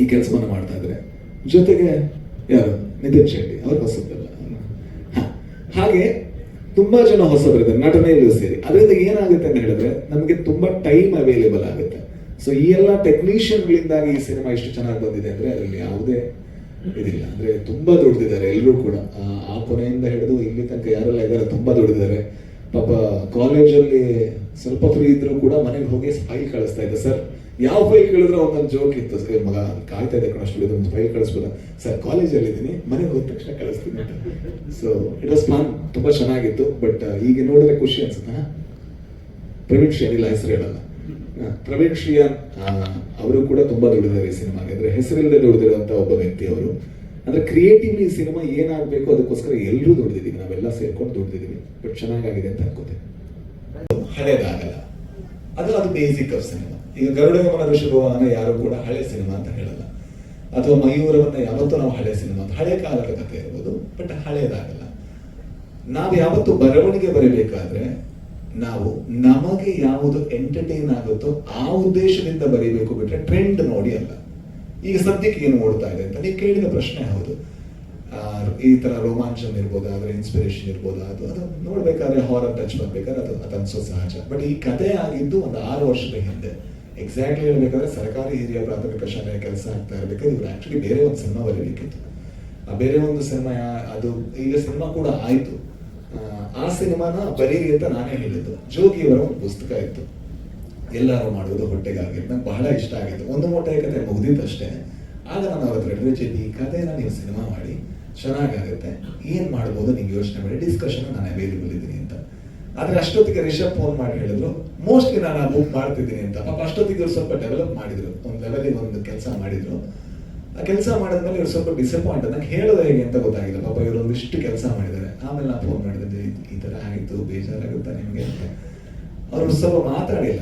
ಈ ಕೆಲಸವನ್ನು ಮಾಡ್ತಾ ಇದ್ದಾರೆ ಜೊತೆಗೆ ಯಾರು? ನಿತಿನ್ ಶೆಟ್ಟಿ. ಅವರು ಹೊಸದಲ್ಲ. ಹಾಗೆ ತುಂಬಾ ಜನ ಹೊಸಬರಿದ್ದಾರೆ. ನಟನೆಯಲ್ಲೂ ಸೇರಿ. ಅದರಿಂದ ಏನಾಗುತ್ತೆ ಅಂತ ಹೇಳಿದ್ರೆ ನಮಗೆ ತುಂಬಾ ಟೈಮ್ ಅವೈಲೇಬಲ್ ಆಗುತ್ತೆ. ಸೊ ಈ ಎಲ್ಲ ಟೆಕ್ನಿಷಿಯನ್ಗಳಿಂದಾಗಿ ಈ ಸಿನಿಮಾ ಇಷ್ಟು ಚೆನ್ನಾಗಿ ಬಂದಿದೆ ಅಂದ್ರೆ ಅದರಲ್ಲಿ ಯಾವುದೇ ಇದಿಲ್ಲ. ಅಂದ್ರೆ ತುಂಬಾ ದುಡ್ದಿದ್ದಾರೆ ಎಲ್ಲರೂ ಕೂಡ. ಆ, ಕೊನೆಯಿಂದ ಹಿಡಿದು ಇಲ್ಲಿ ತನಕ ಯಾರೆಲ್ಲ ಇದ್ದಾರೆ ತುಂಬಾ ದುಡ್ದಿದ್ದಾರೆ. ಪಾಪ ಕಾಲೇಜಲ್ಲಿ ಸ್ವಲ್ಪ ಫ್ರೀ ಇದ್ರು ಕೂಡ ಮನೆಗೆ ಹೋಗಿ ಫೈಲ್ ಕಳಿಸ್ತಾ ಇದ್ದ. ಸರ್ ಯಾವ ಫೈಲ್ ಕೇಳಿದ್ರೆ ಒಂದೊಂದು ಜೋಕ್ ಇತ್ತು. ಸರ್ ಮಗ ಕಾಯ್ತಾ ಇದೆ ಕಣ ಸ್ಟುಡಿಯೋದ ಒಂದು ಫೈಲ್ ಕಳಿಸ್ಬೋದ? ಸರ್ ಕಾಲೇಜಲ್ಲಿ ಇದ್ದೀನಿ. ಮನೆಗೆ ಹೋದ ತಕ್ಷಣ ಕಳಿಸ್ತೀನಿ ಅಂತ. ಸೊ ಇಟ್ ವಾಸ್ ಫನ್ ತುಂಬಾ ಚೆನ್ನಾಗಿತ್ತು. ಬಟ್ ಈಗ ನೋಡಿದ್ರೆ ಖುಷಿ ಅನ್ಸುತ್ತೆ? ಪ್ರವೀಣ್ ಶ್ರೀ ಇಲ್ಲ ಹೆಸರು ಹೇಳಲ್ಲ. ಪ್ರವೀಣ್ ಅವರು ಕೂಡ ತುಂಬಾ ದುಡಿದಾರೆ ಈ ಸಿನಿಮಾಗೆ. ಅಂದ್ರೆ ಹೆಸರಿಲ್ಲದೆ ದುಡಿದಿರುವಂತ ಒಬ್ಬ ವ್ಯಕ್ತಿ ಅವರು ಅಂದ್ರೆ ಕ್ರಿಯೇಟಿವ್ಲಿ ಸಿನಿಮಾ ಏನಾಗಬೇಕು ಅದಕ್ಕೋಸ್ಕರ ಎಲ್ಲರೂ ದುಡಿದಿದ್ದೀವಿ ನಾವೆಲ್ಲ ಸೇರ್ಕೊಂಡು ದುಡಿದಿದ್ದೀವಿ ಬಟ್ ಚೆನ್ನಾಗಾಗಿದೆ ಅಂತ ಅನ್ಕೋತೀನಿ. ಹಳೇದಾಗಲ್ಲ. ಅದು ಅದು ಬೇಸಿಕ್ ಆಫ್ ಸಿನಿಮಾ ಈಗ ಗರುಡ ಗಮನ ಋಷಭವನ ಯಾರು ಕೂಡ ಹಳೆ ಸಿನಿಮಾ ಅಂತ ಹೇಳಲ್ಲ. ಅಥವಾ ಮಯೂರವನ್ನ ಯಾವತ್ತೂ ನಾವು ಹಳೆ ಸಿನಿಮಾ ಅಂತ. ಹಳೆ ಕಾಲದ ಕಥೆ ಇರ್ಬೋದು ಬಟ್ ಹಳೇದಾಗಲ್ಲ. ನಾವು ಯಾವತ್ತು ಬರವಣಿಗೆ ಬರೀಬೇಕಾದ್ರೆ ನಾವು ನಮಗೆ ಯಾವುದು ಎಂಟರ್ಟೈನ್ ಆಗುತ್ತೋ ಆ ಉದ್ದೇಶದಿಂದ ಬರೀಬೇಕು ಬಿಟ್ರೆ ಟ್ರೆಂಡ್ ನೋಡಿ ಅಲ್ಲ. ಈಗ ಸದ್ಯಕ್ಕೆ ಏನು ಓಡ್ತಾ ಇದೆ ಅಂತ ನೀವು ಕೇಳಿದ ಪ್ರಶ್ನೆ ಹೌದು. ಈ ತರ ರೋಮಾಂಚನ ಇರ್ಬೋದು ಅದರ ಇನ್ಸ್ಪಿರೇಷನ್ ಇರ್ಬೋದು, ಅದು ಅದು ನೋಡ್ಬೇಕಾದ್ರೆ ಹಾರರ್ ಟಚ್ ಬರ್ಬೇಕಾದ್ರೆ ಅದು ಅದು ಅನ್ಸೋ ಸಹಜ. ಬಟ್ ಈ ಕಥೆ ಆಗಿದ್ದು ಒಂದು ಆರು ವರ್ಷದ ಹಿಂದೆ. ಎಕ್ಸಾಕ್ಟ್ಲಿ ಹೇಳ್ಬೇಕಾದ್ರೆ ಸರ್ಕಾರಿ ಹಿರಿಯ ಪ್ರಾಥಮಿಕ ಶಾಲೆಯ ಕೆಲಸ ಆಗ್ತಾ ಇರ್ಬೇಕಾದ್ರೆ ಇವ್ರು ಆಕ್ಚುಲಿ ಬೇರೆ ಒಂದು ಸಿನಿಮಾ ಬರೀಬೇಕಿತ್ತು. ಆ ಬೇರೆ ಒಂದು ಸಿನಿಮಾ ಅದು, ಈಗ ಸಿನಿಮಾ ಕೂಡ ಆಯ್ತು. ಆ, ಸಿನಿಮಾನ ಬರೀರಿ ಅಂತ ನಾನೇ ಹೇಳಿದ್ದು. ಜೋಗಿಯವರ ಒಂದು ಪುಸ್ತಕ ಇತ್ತು. ಎಲ್ಲರೂ ಮಾಡುವುದು ಹೊಟ್ಟೆಗಾಗಿ ನಂಗೆ ಬಹಳ ಇಷ್ಟ ಆಗಿತ್ತು. ಒಂದು ಮೊಟ್ಟೆ ಕತೆ ಮುಗ್ದಿದ್ದಷ್ಟೇ. ಆಗ ನಾನು ಅವ್ರ ಹತ್ರ ಹೇಳಿದ್ರೆ ಈ ಕಥೆನ ನೀವು ಸಿನಿಮಾ ಮಾಡಿ ಚೆನ್ನಾಗಾಗುತ್ತೆ. ಏನು ಮಾಡ್ಬೋದು? ನೀವು ಯೋಚನೆ ಮಾಡಿ ಡಿಸ್ಕಷನ್ ನಾನು ಅವೈಲೇಬಲ್ ಇದ್ದೀನಿ ಅಂತ. ಆದರೆ ಅಷ್ಟೊತ್ತಿಗೆ ರಿಷಬ್ ಫೋನ್ ಮಾಡಿ ಹೇಳಿದ್ರು ಮೋಸ್ಟ್ಲಿ ನಾನು ಆ ಬುಕ್ ಮಾಡ್ತಿದ್ದೀನಿ ಅಂತ. ಪಾಪ ಅಷ್ಟೊತ್ತಿಗೆ ಸ್ವಲ್ಪ ಡೆವಲಪ್ ಮಾಡಿದ್ರು. ಒಂದು ಲೆವೆಲಿಗೆ ಒಂದು ಕೆಲಸ ಮಾಡಿದ್ರು. ಆ ಕೆಲಸ ಮಾಡಿದ್ಮೇಲೆ ಇವ್ರು ಸ್ವಲ್ಪ ಡಿಸಪಾಯಿಂಟ್ ನಂಗೆ ಹೇಳೋದು ಹೇಗೆ ಅಂತ ಗೊತ್ತಾಗಿಲ್ಲ. ಪಾಪ ಇವರು ಒಂದಿಷ್ಟು ಕೆಲಸ ಮಾಡಿದ್ದಾರೆ. ಆಮೇಲೆ ನಾನು ಫೋನ್ ಮಾಡಿದೆ ಈ- ತರ ಆಯಿತು, ಬೇಜಾರಾಗುತ್ತಾ ನಿಮಗೆ? ಅಂತ. ಅವರು ಸ್ವಲ್ಪ ಮಾತಾಡಿಲ್ಲ.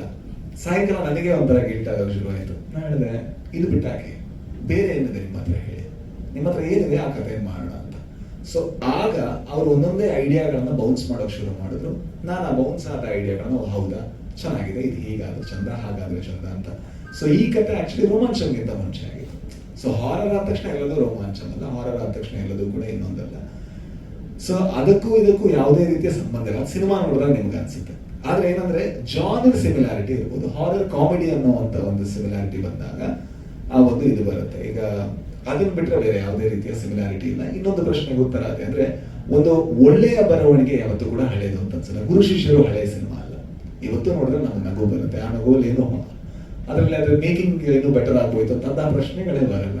ಸಾಯಂಕಾಲ ನನಗೆ ಒಂಥರ ಗಿಲ್ಟ್ ಆಗೋದು ಶುರು ನಾನು ಹೇಳಿದೆ, ಇದು ಬಿಟ್ಟಾಕಿ ಬೇರೆ ಏನಿದೆ ನಿಮ್ಮ ಹತ್ರ ಹೇಳಿ. ನಿಮ್ಮ ಹತ್ರ ಏನಿದೆ ಆ ಕಥೆ ಮಾಡೋಣ ಅಂತ. ಸೊ ಆಗ ಅವ್ರು ಒಂದೊಂದೇ ಐಡಿಯಾಗಳನ್ನ ಬೌನ್ಸ್ ಮಾಡೋಕೆ ಶುರು ಮಾಡಿದ್ರು. ನಾನು ಆ ಬೌನ್ಸ್ ಆದ ಐಡಿಯಾಗಳನ್ನ ಹೌದಾ? ಚೆನ್ನಾಗಿದೆ. ಇದು ಹೀಗಾದ್ರೆ? ಚಂದ? ಹಾಗಾದ್ರೆ ಚಂದ? ಅಂತ. ಸೊ ಈ ಕಥೆ ಆಕ್ಚುಲಿ ರೋಮಾಂಚನ್ಗಿಂತ ಮುಂಚೆ ಆಗಿತ್ತು ಸೊ ಹಾರರ್ ಆದ ತಕ್ಷಣ ಎಲ್ಲದೂ ರೋಮಾಂಚನ ಅಲ್ಲ ಹಾರರ್ ಆದ ತಕ್ಷಣ ಎಲ್ಲದೂ ಕೂಡ ಇನ್ನೊಂದಲ್ಲ. ಸೊ ಅದಕ್ಕೂ ಇದಕ್ಕೂ ಯಾವುದೇ ರೀತಿಯ ಸಂಬಂಧ ಇಲ್ಲ. ಸಿನಿಮಾ ನೋಡಿದಾಗ ನಿಮ್ಗೆ ಅನ್ಸುತ್ತೆ. ಆದ್ರೆ ಏನಂದ್ರೆ ಜಾನರ್ ಸಿಮಿಲಾರಿಟಿ ಇರ್ಬೋದು ಹಾರರ್ ಕಾಮಿಡಿ ಅನ್ನುವಂತ ಒಂದು ಸಿಮಿಲಾರಿಟಿ ಬಂದಾಗ ಆ ಒಂದು ಇದು ಬರುತ್ತೆ. ಈಗ ಅದನ್ನ ಬಿಟ್ರೆ ಬೇರೆ ಯಾವುದೇ ರೀತಿಯ ಸಿಮಿಲಾರಿಟಿ ಇಲ್ಲ. ಇನ್ನೊಂದು ಪ್ರಶ್ನೆಗೆ ಉತ್ತರ ಅದೇ. ಅಂದ್ರೆ, ಒಂದು ಒಳ್ಳೆಯ ಬರವಣಿಗೆ ಯಾವತ್ತೂ ಕೂಡ ಹಳೇದು ಅಂತ ಅನ್ಸಲ್ಲ. ಗುರು ಶಿಷ್ಯರು ಹಳೆಯ ಸಿನಿಮಾ ಅಲ್ಲ. ಇವತ್ತು ನೋಡಿದ್ರೆ ನಮ್ಗೆ ನಗು ಬರುತ್ತೆ. ಆ ನಗುವಲ್ಲಿ ಏನು ಅದರಲ್ಲಿ ಅದ್ರ ಮೇಕಿಂಗ್ ಇನ್ನೂ ಬೆಟರ್ ಆಗ್ಬೋಯ್ತು ಅಂತ ಪ್ರಶ್ನೆಗಳೇ ಬರಲ್ಲ.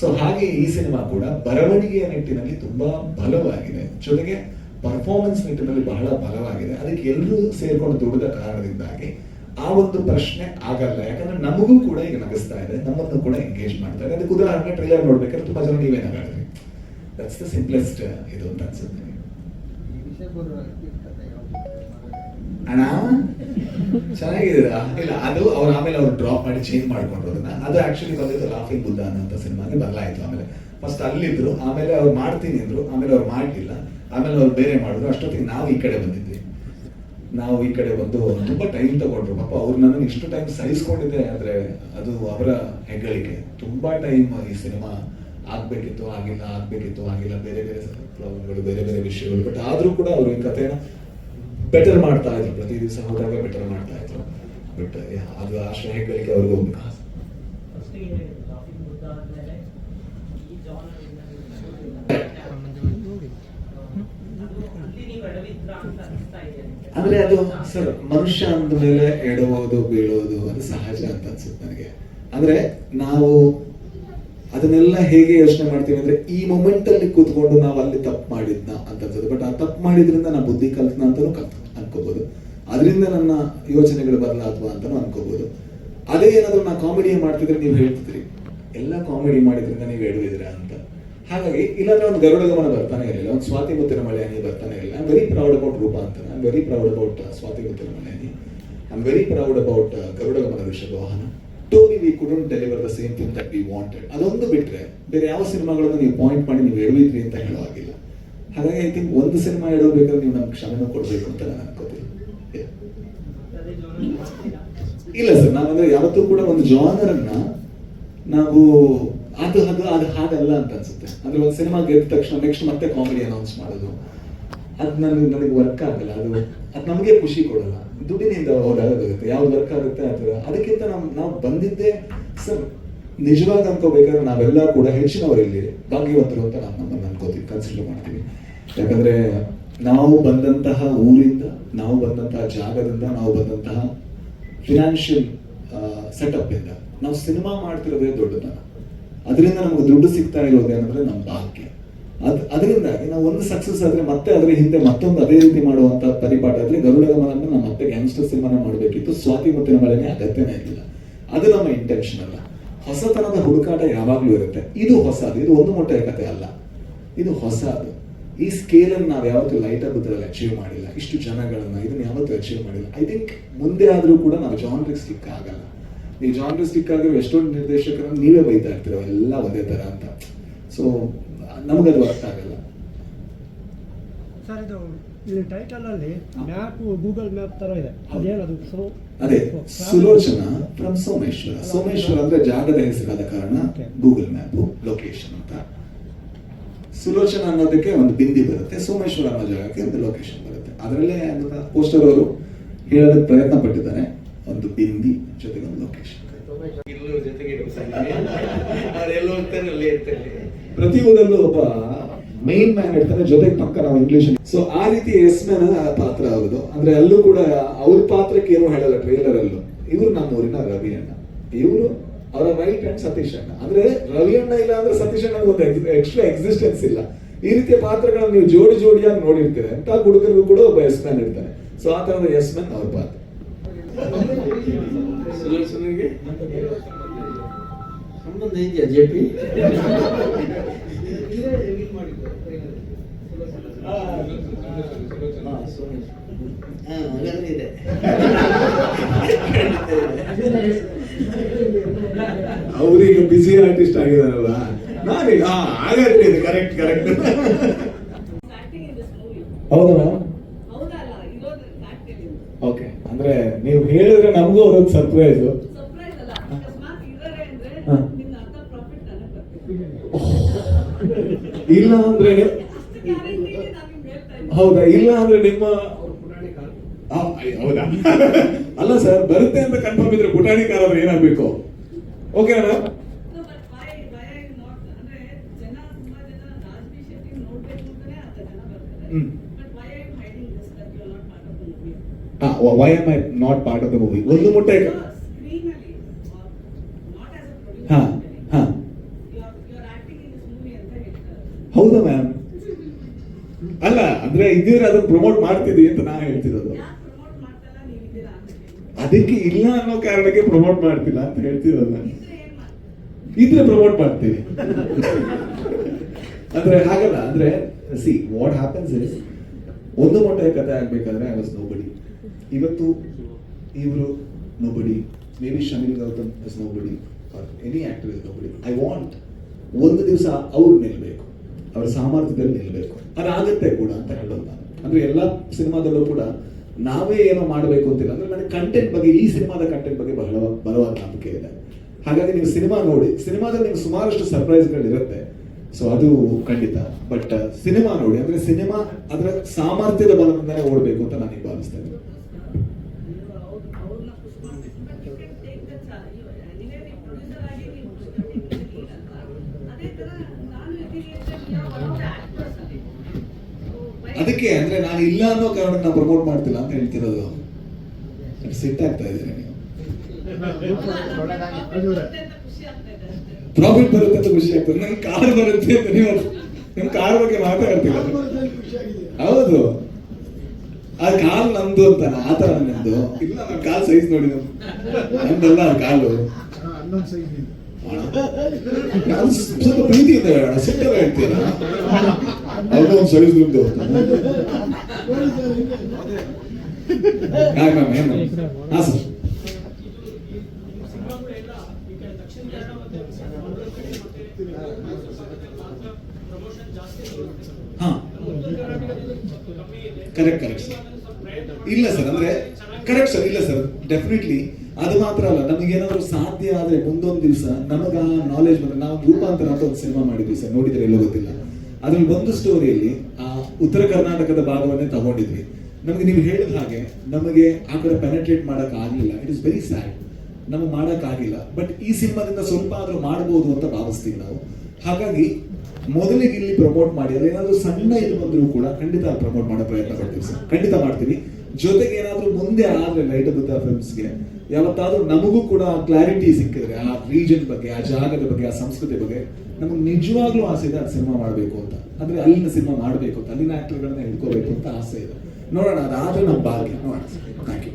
ಸೊ ಹಾಗೆ ಈ ಸಿನಿಮಾ ಕೂಡ ಬರವಣಿಗೆಯ ನಿಟ್ಟಿನಲ್ಲಿ ತುಂಬಾ ಬಲವಾಗಿದೆ. ಜೊತೆಗೆ ಪರ್ಫಾರ್ಮೆನ್ಸ್ ನಿಟ್ಟಿನಲ್ಲಿ ಬಹಳ ಬಲವಾಗಿದೆ. ಅದಕ್ಕೆ ಎಲ್ಲರೂ ಸೇರ್ಕೊಂಡು ದುಡಿದ ಕಾರಣದಿಂದಾಗಿ ಆ ಒಂದು ಪ್ರಶ್ನೆ ಆಗಲ್ಲ. ಯಾಕಂದ್ರೆ ನಮಗೂ ಕೂಡ ಈಗ ನಗಿಸ್ತಾ ಇದೆ. ನಮ್ಮನ್ನು ಕೂಡ ಎಂಗೇಜ್ ಮಾಡ್ತಾ ಇದೆ. ಅದಕ್ಕೆ ಉದಾಹರಣೆ ಟ್ರೈಲರ್ ನೋಡ್ಬೇಕಾದ್ರೆ ತುಂಬಾ ಜನ ನೀವೇ ನಗಾಡಿದ್ರಿ ದಟ್ಸ್ ದ ಸಿಂಪ್ಲೆಸ್ಟ್ ಇದು ಅಂತ ಅನ್ಸುತ್ತೆ. ಅಣ್ಣ? ಚೆನ್ನಾಗಿದ್ದೀರಾ? ಇಲ್ಲ, ಅದು ಅವ್ರು ಆಮೇಲೆ ಅವ್ರು ಡ್ರಾಪ್ ಮಾಡಿ ಚೇಂಜ್ ಮಾಡ್ಕೊಂಡ್ರು ಅದನ್ನ. ಅದು ಆಕ್ಚುಲಿ ಬಂದಿದ್ದು ಲಾಫಿಂಗ್ ಬುದ್ಧ ಅನ್ನೋಂಥ ಸಿನಿಮಾಗೆ ಬದಲಾಯಿತು ಆಮೇಲೆ. ಫಸ್ಟ್ ಅಲ್ಲಿದ್ರು, ಆಮೇಲೆ ಅವ್ರು ಮಾಡ್ತೀನಿ ಅಂದ್ರು, ಆಮೇಲೆ ಅವ್ರು ಮಾಡ್ಲಿಲ್ಲ. ಆಮೇಲೆ ಅವ್ರು ಬೇರೆ ಮಾಡಿದ್ರು. ಅಷ್ಟೊತ್ತಿಗೆ ನಾವು ಈ ಕಡೆ ಬಂದಿದ್ವಿ. ನಾವು ಈ ಕಡೆ ಬಂದು ತುಂಬಾ ಟೈಮ್ ತಗೊಂಡ್ರು. ಪಾಪ ಅವ್ರು ನನ್ನನ್ನು ಇಷ್ಟು ಟೈಮ್ ಸಹಿಸ್ಕೊಂಡಿದ್ದೆ ಆದ್ರೆ ಅದು ಅವರ ಹೆಗ್ಗಳಿಕೆ. ತುಂಬಾ ಟೈಮ್ ಈ ಸಿನಿಮಾ ಆಗಬೇಕಿತ್ತು, ಆಗಿಲ್ಲ ಆಗಬೇಕಿತ್ತು, ಆಗಿಲ್ಲ. ಬೇರೆ ಬೇರೆ ಪ್ರಾಬ್ಲಮ್ಗಳು ಬೇರೆ ಬೇರೆ ವಿಷಯಗಳು. ಬಟ್ ಆದ್ರೂ ಕೂಡ ಅವರು ಈ ಕಥೆನ ಬೆಟರ್ ಮಾಡ್ತಾ ಇದ್ರು. ಪ್ರತಿ ದಿವಸ ಹೋದಾಗ ಬೆಟರ್ ಮಾಡ್ತಾ ಇದ್ರು. ಬಟ್ ಅದು ಆ ಹೆಗ್ಗಳಿಕೆ ಅವ್ರಿಗೆ ಹೋಗ್ಬೇಕು ಅಂದ್ರೆ ಅದು ಸರ್ ಮನುಷ್ಯ ಅಂದ ಮೇಲೆ ಎಡವೋದು ಬೀಳೋದು ಅದು ಸಹಜ ಅಂತ ಅನ್ಸುತ್ತೆ ನನಗೆ. ಅಂದ್ರೆ ನಾವು ಅದನ್ನೆಲ್ಲ ಹೇಗೆ ಯೋಚನೆ ಮಾಡ್ತೀವಿ ಅಂದ್ರೆ ಈ ಮೊಮೆಂಟ್ ಅಲ್ಲಿ ಕೂತ್ಕೊಂಡು ನಾವು ಅಲ್ಲಿ ತಪ್ಪು ಮಾಡಿದ್ನ ಅಂತ ಅನ್ಸುತ್ತೆ. ಬಟ್ ಆ ತಪ್ಪು ಮಾಡಿದ್ರಿಂದ ನಾ ಬುದ್ಧಿ ಕಲ್ತ್ನ ಅಂತಾನು ಕಲ್ತ್ ಅನ್ಕೋಬಹುದು ಅದರಿಂದ ನನ್ನ ಯೋಚನೆಗಳು ಬದಲಾದ್ವಾ ಅಂತಾನು ಅನ್ಕೋಬಹುದು ಅದೇ ಏನಾದ್ರು ನಾ ಕಾಮಿಡಿ ಮಾಡ್ತಿದ್ರೆ ನೀವು ಹೇಳ್ತಿದ್ರಿ. ಎಲ್ಲ ಕಾಮಿಡಿ ಮಾಡಿದ್ರಿಂದ ನೀವು ಎಡವಿದ್ರ ಅಂತ. ಹಾಗಾಗಿ ಇಲ್ಲಾಂದ್ರೆ ಒಂದು ಗರುಡ ಗಮನ ಬರ್ತಾನೆ ಇರಲಿಲ್ಲ, ಒಂದು ಸ್ವಾತಿ ಮುತ್ತಿನ ಮಳೆ ಬರ್ತಾನೆ ಇರಲಿಲ್ಲ. I very proud about Roopa ಅಂತ. I very proud about Swathi Mutthina Male I'm very proud about Garuda Gamana Rishabha Vahana. Totally we couldn't deliver the same thing that we wanted ಅದೊಂದು ಬಿಟ್ರೆ ಬೇರೆ ಯಾವ ಸಿನಿಮಾಗಳನ್ನು ನೀವು ಪಾಯಿಂಟ್ ಮಾಡಿ ನೀವು ಹೇಳುವಿದ್ರಿ ಅಂತ ಹೇಳೋ ಹಾಗಿಲ್ಲ. ಹಾಗಾಗಿ ಐ ತಿಂಕ್ ಒಂದು ಸಿನಿಮಾ ಇಡೋಬೇಕಾದ್ರೆ ನೀವು ನಮ್ಗೆ ಕ್ಷಮೆನೂ ಕೊಡಬೇಕು ಅಂತ ನಾನು ಅನ್ಕೋತೀನಿ. ಇಲ್ಲ ಸರ್ ನಾವಂದ್ರೆ ಯಾವತ್ತೂ ಕೂಡ ಒಂದು ಜಾನರ್ ಅನ್ನ ನಾವು ಅದು ಅದು ಅದು ಹಾಗಲ್ಲ ಅಂತ ಅನ್ಸುತ್ತೆ. ಅಂದ್ರೆ ಒಂದು ಸಿನಿಮಾ ಗೆದ್ದ ತಕ್ಷಣ ನೆಕ್ಸ್ಟ್ ಮತ್ತೆ ಕಾಮಿಡಿ ಅನೌನ್ಸ್ ಮಾಡೋದು. ಅದು ನನಗೆ ನನಗೆ ವರ್ಕ್ ಆಗಲ್ಲ. ಅದು ಅದು ನಮಗೆ ಖುಷಿ ಕೊಡಲ್ಲ. ದುಡ್ಡಿನಿಂದ ಹೋದಾಗ ಯಾವ್ದು ವರ್ಕ್ ಆಗುತ್ತೆ ಅದು ಅದಕ್ಕಿಂತ ನಾವು ನಾವು ಬಂದಿದ್ದೇ ಸರ್ ನಿಜವಾಗಿ ಅನ್ಕೋಬೇಕಾದ್ರೆ ನಾವೆಲ್ಲ ಕೂಡ ಹೆಚ್ಚಿನವರು ಇಲ್ಲಿ ಭಾಗ್ಯವಂತರು ಅಂತ ನಾವು ನಮ್ಮನ್ನು ಅನ್ಕೋತೀವಿ, ಕನ್ಸಿಡರ್ ಮಾಡ್ತೀವಿ. ಯಾಕಂದ್ರೆ ನಾವು ಬಂದಂತಹ ಊರಿಂದ, ನಾವು ಬಂದಂತಹ ಜಾಗದಿಂದ, ನಾವು ಬಂದಂತಹ ಫಿನಾನ್ಷಿಯಲ್ ಸೆಟಪ್ ಇಂದ ನಾವು ಸಿನಿಮಾ ಮಾಡ್ತಿರೋದೇ ದೊಡ್ಡತನ. ಅದರಿಂದ ನಮ್ಗೆ ದುಡ್ಡು ಸಿಗ್ತಾ ಇರೋದೇನಂದ್ರೆ ನಮ್ಮ ಭಾಗ್ಯ. ಅದ್, ಅದರಿಂದಾಗಿ ನಾವು ಒಂದು ಸಕ್ಸಸ್ ಆದ್ರೆ ಮತ್ತೆ ಅದರ ಹಿಂದೆ ಮತ್ತೊಂದು ಅದೇ ರೀತಿ ಮಾಡುವಂತ ಪರಿಪಾಠ ಆದ್ರೆ ಗರುಡ ಗಮನ ನಮ್ಮ ಮತ್ತೆ ಗ್ಯಾಂಗ್ಸ್ಟರ್ ಸಿನಿಮಾನ ಮಾಡಬೇಕಿತ್ತು, ಸ್ವಾತಿ ಮುತ್ತಿನ ಮಳೆನೇ ಅಗತ್ಯನೇ ಇರಲಿಲ್ಲ. ಅದು ನಮ್ಮ ಇಂಟೆನ್ಷನ್ ಅಲ್ಲ. ಹೊಸತನದ ಹುಡುಕಾಟ ಯಾವಾಗಲೂ ಇರುತ್ತೆ. ಇದು ಹೊಸದು. ಇದು ಒಂದು ಮೊಟ್ಟೆಯ ಕಥೆ ಅಲ್ಲ. ಇದು ಹೊಸದು. ಈ ಸ್ಕೇಲ್ ಅನ್ನು ನಾವು ಯಾವತ್ತೂ ಲೈಟ್ ಹಬ್ಬದಲ್ಲಿ ಅಚೀವ್ ಮಾಡಿಲ್ಲ. ಇಷ್ಟು ಜನಗಳನ್ನ ಇದನ್ನ ಯಾವತ್ತೂ ಅಚೀವ್ ಮಾಡಿಲ್ಲ. ಐ ಥಿಂಕ್ ಮುಂದೆ ಆದ್ರೂ ಕೂಡ ನಾವು ಜಾನ್ರಿಗೆ ಸ್ಟಿಕ್ ಆಗಲ್ಲ. ನೀವು ಜಾನ್ರಿಗೆ ಸ್ಟಿಕ್ ಆಗಿರೋ ಎಷ್ಟೊಂದು ನಿರ್ದೇಶಕರನ್ನು ನೀವೇ ಬೈತಾ ಇರ್ತೀರೋ, ಎಲ್ಲ ಒಂದೇ ತರ ಅಂತ. ಸೊ ನಮಗದು ಅರ್ಥ ಆಗಲ್ಲ. ಸರ್, ಇದು ಇಲ್ಲಿ ಟೈಟಲ್ ಅಲ್ಲಿ ಮ್ಯಾಪ್ ಗೂಗಲ್ ಮ್ಯಾಪ್ ತರ ಇದೆ. ಅದೇನದು ಸೊ ಅದೇ ಸುಲೋಚನ ಫ್ರಮ್ ಸೋಮೇಶ್ವರ. ಸೋಮೇಶ್ವರ ಅಂದ್ರೆ ಜಾಗದ ಹೆಸರಾದ ಕಾರಣ ಗೂಗಲ್ ಮ್ಯಾಪ್ ಲೊಕೇಶನ್ ಅಂತ. ಸುಲೋಚನ ಅನ್ನೋದಕ್ಕೆ ಒಂದು ಬಿಂದಿ ಬರುತ್ತೆ. ಸೋಮೇಶ್ವರ ಅನ್ನೋ ಜಾಗಕ್ಕೆ ಒಂದು ಲೊಕೇಶನ್ ಬರುತ್ತೆ. ಅದರಲ್ಲೇ ಪೋಸ್ಟರ್ ಅವರು ಹೇಳೋದಕ್ಕೆ ಪ್ರಯತ್ನ ಪಟ್ಟಿದ್ದಾರೆ. ಒಂದು ಬಿಂದಿ ಜೊತೆಗೆ ಒಂದು ಲೊಕೇಶನ್ ಪ್ರತಿಯೊಂದರಲ್ಲೂ ಒಬ್ಬ ಮೈನ್ ಮ್ಯಾನ್ ಇರ್ತಾನೆ. ಜೊತೆಗೆ ಪಕ್ಕ ನಾವು ಇಂಗ್ಲಿಷ್ ಸೊ ಆ ರೀತಿ ಎಸ್ ಮ್ಯಾನ್ ಪಾತ್ರ ಅವ್ರದ್ದು ಅಂದ್ರೆ ಅಲ್ಲೂ ಕೂಡ ಅವ್ರ ಪಾತ್ರಕ್ಕೆ ಏನು ಹೇಳಲ್ಲ ಟ್ರೈಲರ್ ಅಲ್ಲೂ. ಇವ್ರು ನಮ್ಮೂರಿನ ರವಿ ಅಣ್ಣ. ಇವರು ಅವರ ರೈಟ್ ಅಂಡ್ ಸತೀಶ್ ಅಣ್ಣ. ಅಂದ್ರೆ ರವಿ ಅಣ್ಣ ಇಲ್ಲ ಅಂದ್ರೆ ಸತೀಶ್ ಅಣ್ಣ ಒಂದು ಎಕ್ಸ್ಟ್ರಾ ಎಕ್ಸಿಸ್ಟೆನ್ಸ್ ಇಲ್ಲ. ಈ ರೀತಿಯ ಪಾತ್ರಗಳನ್ನ ನೀವು ಜೋಡಿ ಜೋಡಿಯಾಗಿ ನೋಡಿರ್ತೀರ. ಅಂತ ಹುಡುಗರಿಗೂ ಕೂಡ ಒಬ್ಬ ಎಸ್ ಮ್ಯಾನ್ ಇರ್ತಾರೆ. ಸೊ ಆ ತರದ ಎಸ್ ಮ್ಯಾನ್ ಅವ್ರ ಪಾತ್ರ. ಸಂಬಂಧ ಇದೆಯಾ ಜೆ ಪಿ ಹಾಗಾದ್ರೆ ಇದೆ ಅವ್ರೀಗ ಬಿಸಿ ಆರ್ಟಿಸ್ಟ್ ಆಗಿದಾರಲ್ಲ ನಾನೀಗ ಹಾ ಹಾಗಾದ್ರೆ ಇದು correct correct acting in this movie ಹೌದಾ ಮೇಡಮ್ ಇರೋದು ಆಕ್ಟಿಂಗ್ ಓಕೆ ಅಂದ್ರೆ ನೀವು ಹೇಳಿದ್ರೆ ನಮಗೂ ಅವ್ರದ್ದು ಸರ್ಪ್ರೈಸ್ ಇಲ್ಲ ಅಂದ್ರೆ ನಾನು ಹೌದಾ? ಇಲ್ಲ ಅಂದ್ರೆ ನಿಮ್ಮ ಹೌದಾ? ಅಲ್ಲ ಸರ್ ಬರುತ್ತೆ ಅಂತ ಕನ್ಫರ್ಮ್ ಇದ್ರೆ ಪುಟಾಣಿಕಾರ ಅಂದ್ರೆ ಏನಾಗ್ಬೇಕು? ಓಕೆ ಅಣ್ಣ No, but why, why I ಅಂದ್ರೆ ಜನ ತುಂಬಾ ಜನ ರಾಜ್ಬಿ ಶೆಟ್ಟಿ ನೋಡ್ಬೇಕು ಅಂತಾನೆ ಅಂತ ಜನ ಬರ್ತಾರೆ. ಹ್ಮ್. But why am I not part of the movie ಒಂದು ಮುಟ್ಟೆ ಹಾ ಹಾ. ಹೌದಾ ಮ್ಯಾಮ್ ಅಲ್ಲ ಅಂದ್ರೆ ಇದ್ದೀರ ಅದನ್ನ ಪ್ರಮೋಟ್ ಮಾಡ್ತಿದ್ವಿ ಅಂತ ನಾನು ಹೇಳ್ತಿರೋದು ಯಾಕೆ ಪ್ರಮೋಟ್ ಮಾಡ್ತಲ್ಲ ನೀವು ಇದ್ದೀರಾ ಅಂತ ಹೇಳಿ ಅದಕ್ಕೆ ಇಲ್ಲ ಅನ್ನೋ ಕಾರಣಕ್ಕೆ ಪ್ರಮೋಟ್ ಮಾಡ್ತಿಲ್ಲ ಅಂತ ಹೇಳ್ತಿರೋದು ನಾನು. ಇದ್ರೆ ಪ್ರಮೋಟ್ ಮಾಡ್ತೀವಿ ಅಂದ್ರೆ ಹಾಗಲ್ಲ, ಅಂದ್ರೆ ಸಿ ವಾಟ್ ಹ್ಯಾಪನ್ಸ್ ಇಸ್ ಒಂದು ಮೊಟ್ಟೆ ಕಥೆ ಆಗ್ಬೇಕಾದ್ರೆ ಐ ವಾಸ್ ನೋಬಡಿ ಇವತ್ತು ಇವರು nobody maybe Shanil Gautham is nobody are any actor is nobody I want ಒಂದು ದಿವಸ ಅವ್ರು ನಿಲ್ಬೇಕು, ಅವ್ರ ಸಾಮರ್ಥ್ಯದಲ್ಲಿ ನಿಲ್ಬೇಕು. ಅದಾಗತ್ತೆ ಕೂಡ ಅಂತ ಹೇಳೋದು ನಾನು. ಅಂದ್ರೆ ಎಲ್ಲ ಸಿನಿಮಾದಲ್ಲೂ ಕೂಡ ನಾವೇ ಏನೋ ಮಾಡಬೇಕು ಅಂತಿಲ್ಲ. ಅಂದ್ರೆ ನನಗೆ ಕಂಟೆಂಟ್ ಬಗ್ಗೆ, ಈ ಸಿನಿಮಾದ ಕಂಟೆಂಟ್ ಬಗ್ಗೆ ಬಹಳ ಬಲವಾದ ನಂಬಿಕೆ ಇದೆ. ಹಾಗಾಗಿ ನೀವು ಸಿನಿಮಾ ನೋಡಿ. ಸಿನಿಮಾದಲ್ಲಿ ನಿಮ್ಗೆ ಸುಮಾರಷ್ಟು ಸರ್ಪ್ರೈಸ್ಗಳು ಇರುತ್ತೆ. ಸೊ ಅದು ಖಂಡಿತ. ಬಟ್ ಸಿನಿಮಾ ನೋಡಿ. ಅಂದ್ರೆ ಸಿನಿಮಾ ಅದರ ಸಾಮರ್ಥ್ಯದ ಬಲದಿಂದಲೇ ಓಡಬೇಕು ಅಂತ ನಾನು ಭಾವಿಸ್ತೇನೆ. ಅದಕ್ಕೆ ಅಂದ್ರೆ ನಾನು ಇಲ್ಲ ಅನ್ನೋ ಕಾರಣಕ್ಕೆ ಪ್ರಮೋಟ್ ಮಾಡ್ತಿಲ್ಲ ಅಂತ ಹೇಳ್ತಿರೋದು ಸಿಟ್ ಆಗ್ತಾ ಇದ್ದೀರಾ ನೀವು? ಪ್ರಾಫಿಟ್ ಬರುತ್ತೆ ಅಂತ ಖುಷಿ ಆಗ್ತದೆ. ನಂಗೆ ಕಾರ್ ಬರುತ್ತೆ ಅಂತ ನೀವು ನಿಮ್ ಕಾರ್ ಬಗ್ಗೆ ಮಾತಾಡ್ತಿಲ್ಲ. ಹೌದು. ಆ ಕಾಲ್ ನಮ್ದು ಅಂತ ಆ ತರ ನಮ್ದು ಇಲ್ಲ ನನ್ ಕಾಲ್ ಸೈಜ್ ನೋಡಿ ನಮ್ ನಮ್ದಲ್ಲ ಆ ಕಾಲು ಸ್ವಲ್ಪ ಪ್ರೀತಿ ಇದೆ ಸಿಟ್ಟಲ್ಲ ಹೇಳ್ತೀರ? ಅವ್ರದ್ದು ಒಂದು ಸರ್ವಿಸ್ ನಿಮ್ದು ಹಾಂ ಸರ್ ಹಾ ಕರೆಕ್ಟ್ ಕರೆಕ್ಟ್ ಸರ್ ಇಲ್ಲ ಸರ್ ಅಂದ್ರೆ ಕರೆಕ್ಟ್ ಸರ್ ಇಲ್ಲ ಸರ್ ಡೆಫಿನೆಟ್ಲಿ ಅದು ಮಾತ್ರ ಅಲ್ಲ. ನಮಗೇನಾದ್ರೂ ಸಾಧ್ಯ ಆದರೆ ಮುಂದೊಂದು ದಿವಸ ನಮಗ ನಾಲೆಜ್ ಬಂದ್ರೆ ನಾವು ರೂಪಾಂತರ ಅಂತ ಒಂದು ಸಿನಿಮಾ ಮಾಡಿದ್ವಿ ಸರ್ ನೋಡಿದ್ರೆ ಎಲ್ಲೋ ಗೊತ್ತಿಲ್ಲ. ಅದ್ರಲ್ಲಿ ಒಂದು ಸ್ಟೋರಿಯಲ್ಲಿ ಆ, ಉತ್ತರ ಕರ್ನಾಟಕದ ಭಾಗವನ್ನೇ ತಗೊಂಡಿದ್ವಿ. ನಮಗೆ ನೀವು ಹೇಳಿದ ಹಾಗೆ, ನಮಗೆ ಆ ಕಡೆ ಪೆನೆಟ್ರೇಟ್ ಮಾಡಕ್ ಆಗಲಿಲ್ಲ. ಇಟ್ ಇಸ್ ವೆರಿ ಸ್ಯಾಡ್ ನಮಗೆ ಮಾಡಕ್ ಆಗಿಲ್ಲ. ಬಟ್ ಈ ಸಿನಿಮಾದಿಂದ ಸ್ವಲ್ಪ ಆದ್ರೂ ಮಾಡಬಹುದು ಅಂತ ಭಾವಿಸ್ತೀವಿ ನಾವು. ಹಾಗಾಗಿ, ಮೊದಲಿಗೆ ಇಲ್ಲಿ ಪ್ರಮೋಟ್ ಮಾಡಿ ಏನಾದ್ರೂ ಸಣ್ಣ ಇದು ಬಂದರೂ ಕೂಡ ಖಂಡಿತ ಪ್ರಮೋಟ್ ಮಾಡೋ ಪ್ರಯತ್ನ ಪಡ್ತೀವಿ ಸರ್. ಖಂಡಿತ ಮಾಡ್ತೀವಿ ಜೊತೆಗೆ ಏನಾದ್ರೂ ಮುಂದೆ ಆದ್ರೆ ಲೈಟ್ ಬುದ್ಧ ಫಿಲ್ಮ್ಸ್ಗೆ ಯಾವತ್ತಾದ್ರೂ ನಮಗೂ ಕೂಡ ಕ್ಲಾರಿಟಿ ಸಿಕ್ಕಿದ್ರೆ ಆ ರೀಜನ್ ಬಗ್ಗೆ, ಆ ಜಾಗದ ಬಗ್ಗೆ, ಆ ಸಂಸ್ಕೃತಿ ಬಗ್ಗೆ ನಮಗೆ ನಿಜವಾಗ್ಲೂ ಆಸೆ ಇದೆ ಅದು ಸಿನಿಮಾ ಮಾಡಬೇಕು ಅಂತ. ಅಂದ್ರೆ ಅಲ್ಲಿನ ಸಿನಿಮಾ ಮಾಡಬೇಕು ಅಂತ, ಅಲ್ಲಿನ ಆಕ್ಟರ್ಗಳನ್ನ ಹಿಡ್ಕೋಬೇಕು ಅಂತ ಆಸೆ ಇದೆ. ನೋಡೋಣ, ಅದಾದ್ರೆ ನಮ್ಮ ಭಾಗ್ಯ. ನೋಡೋಣ. Thank you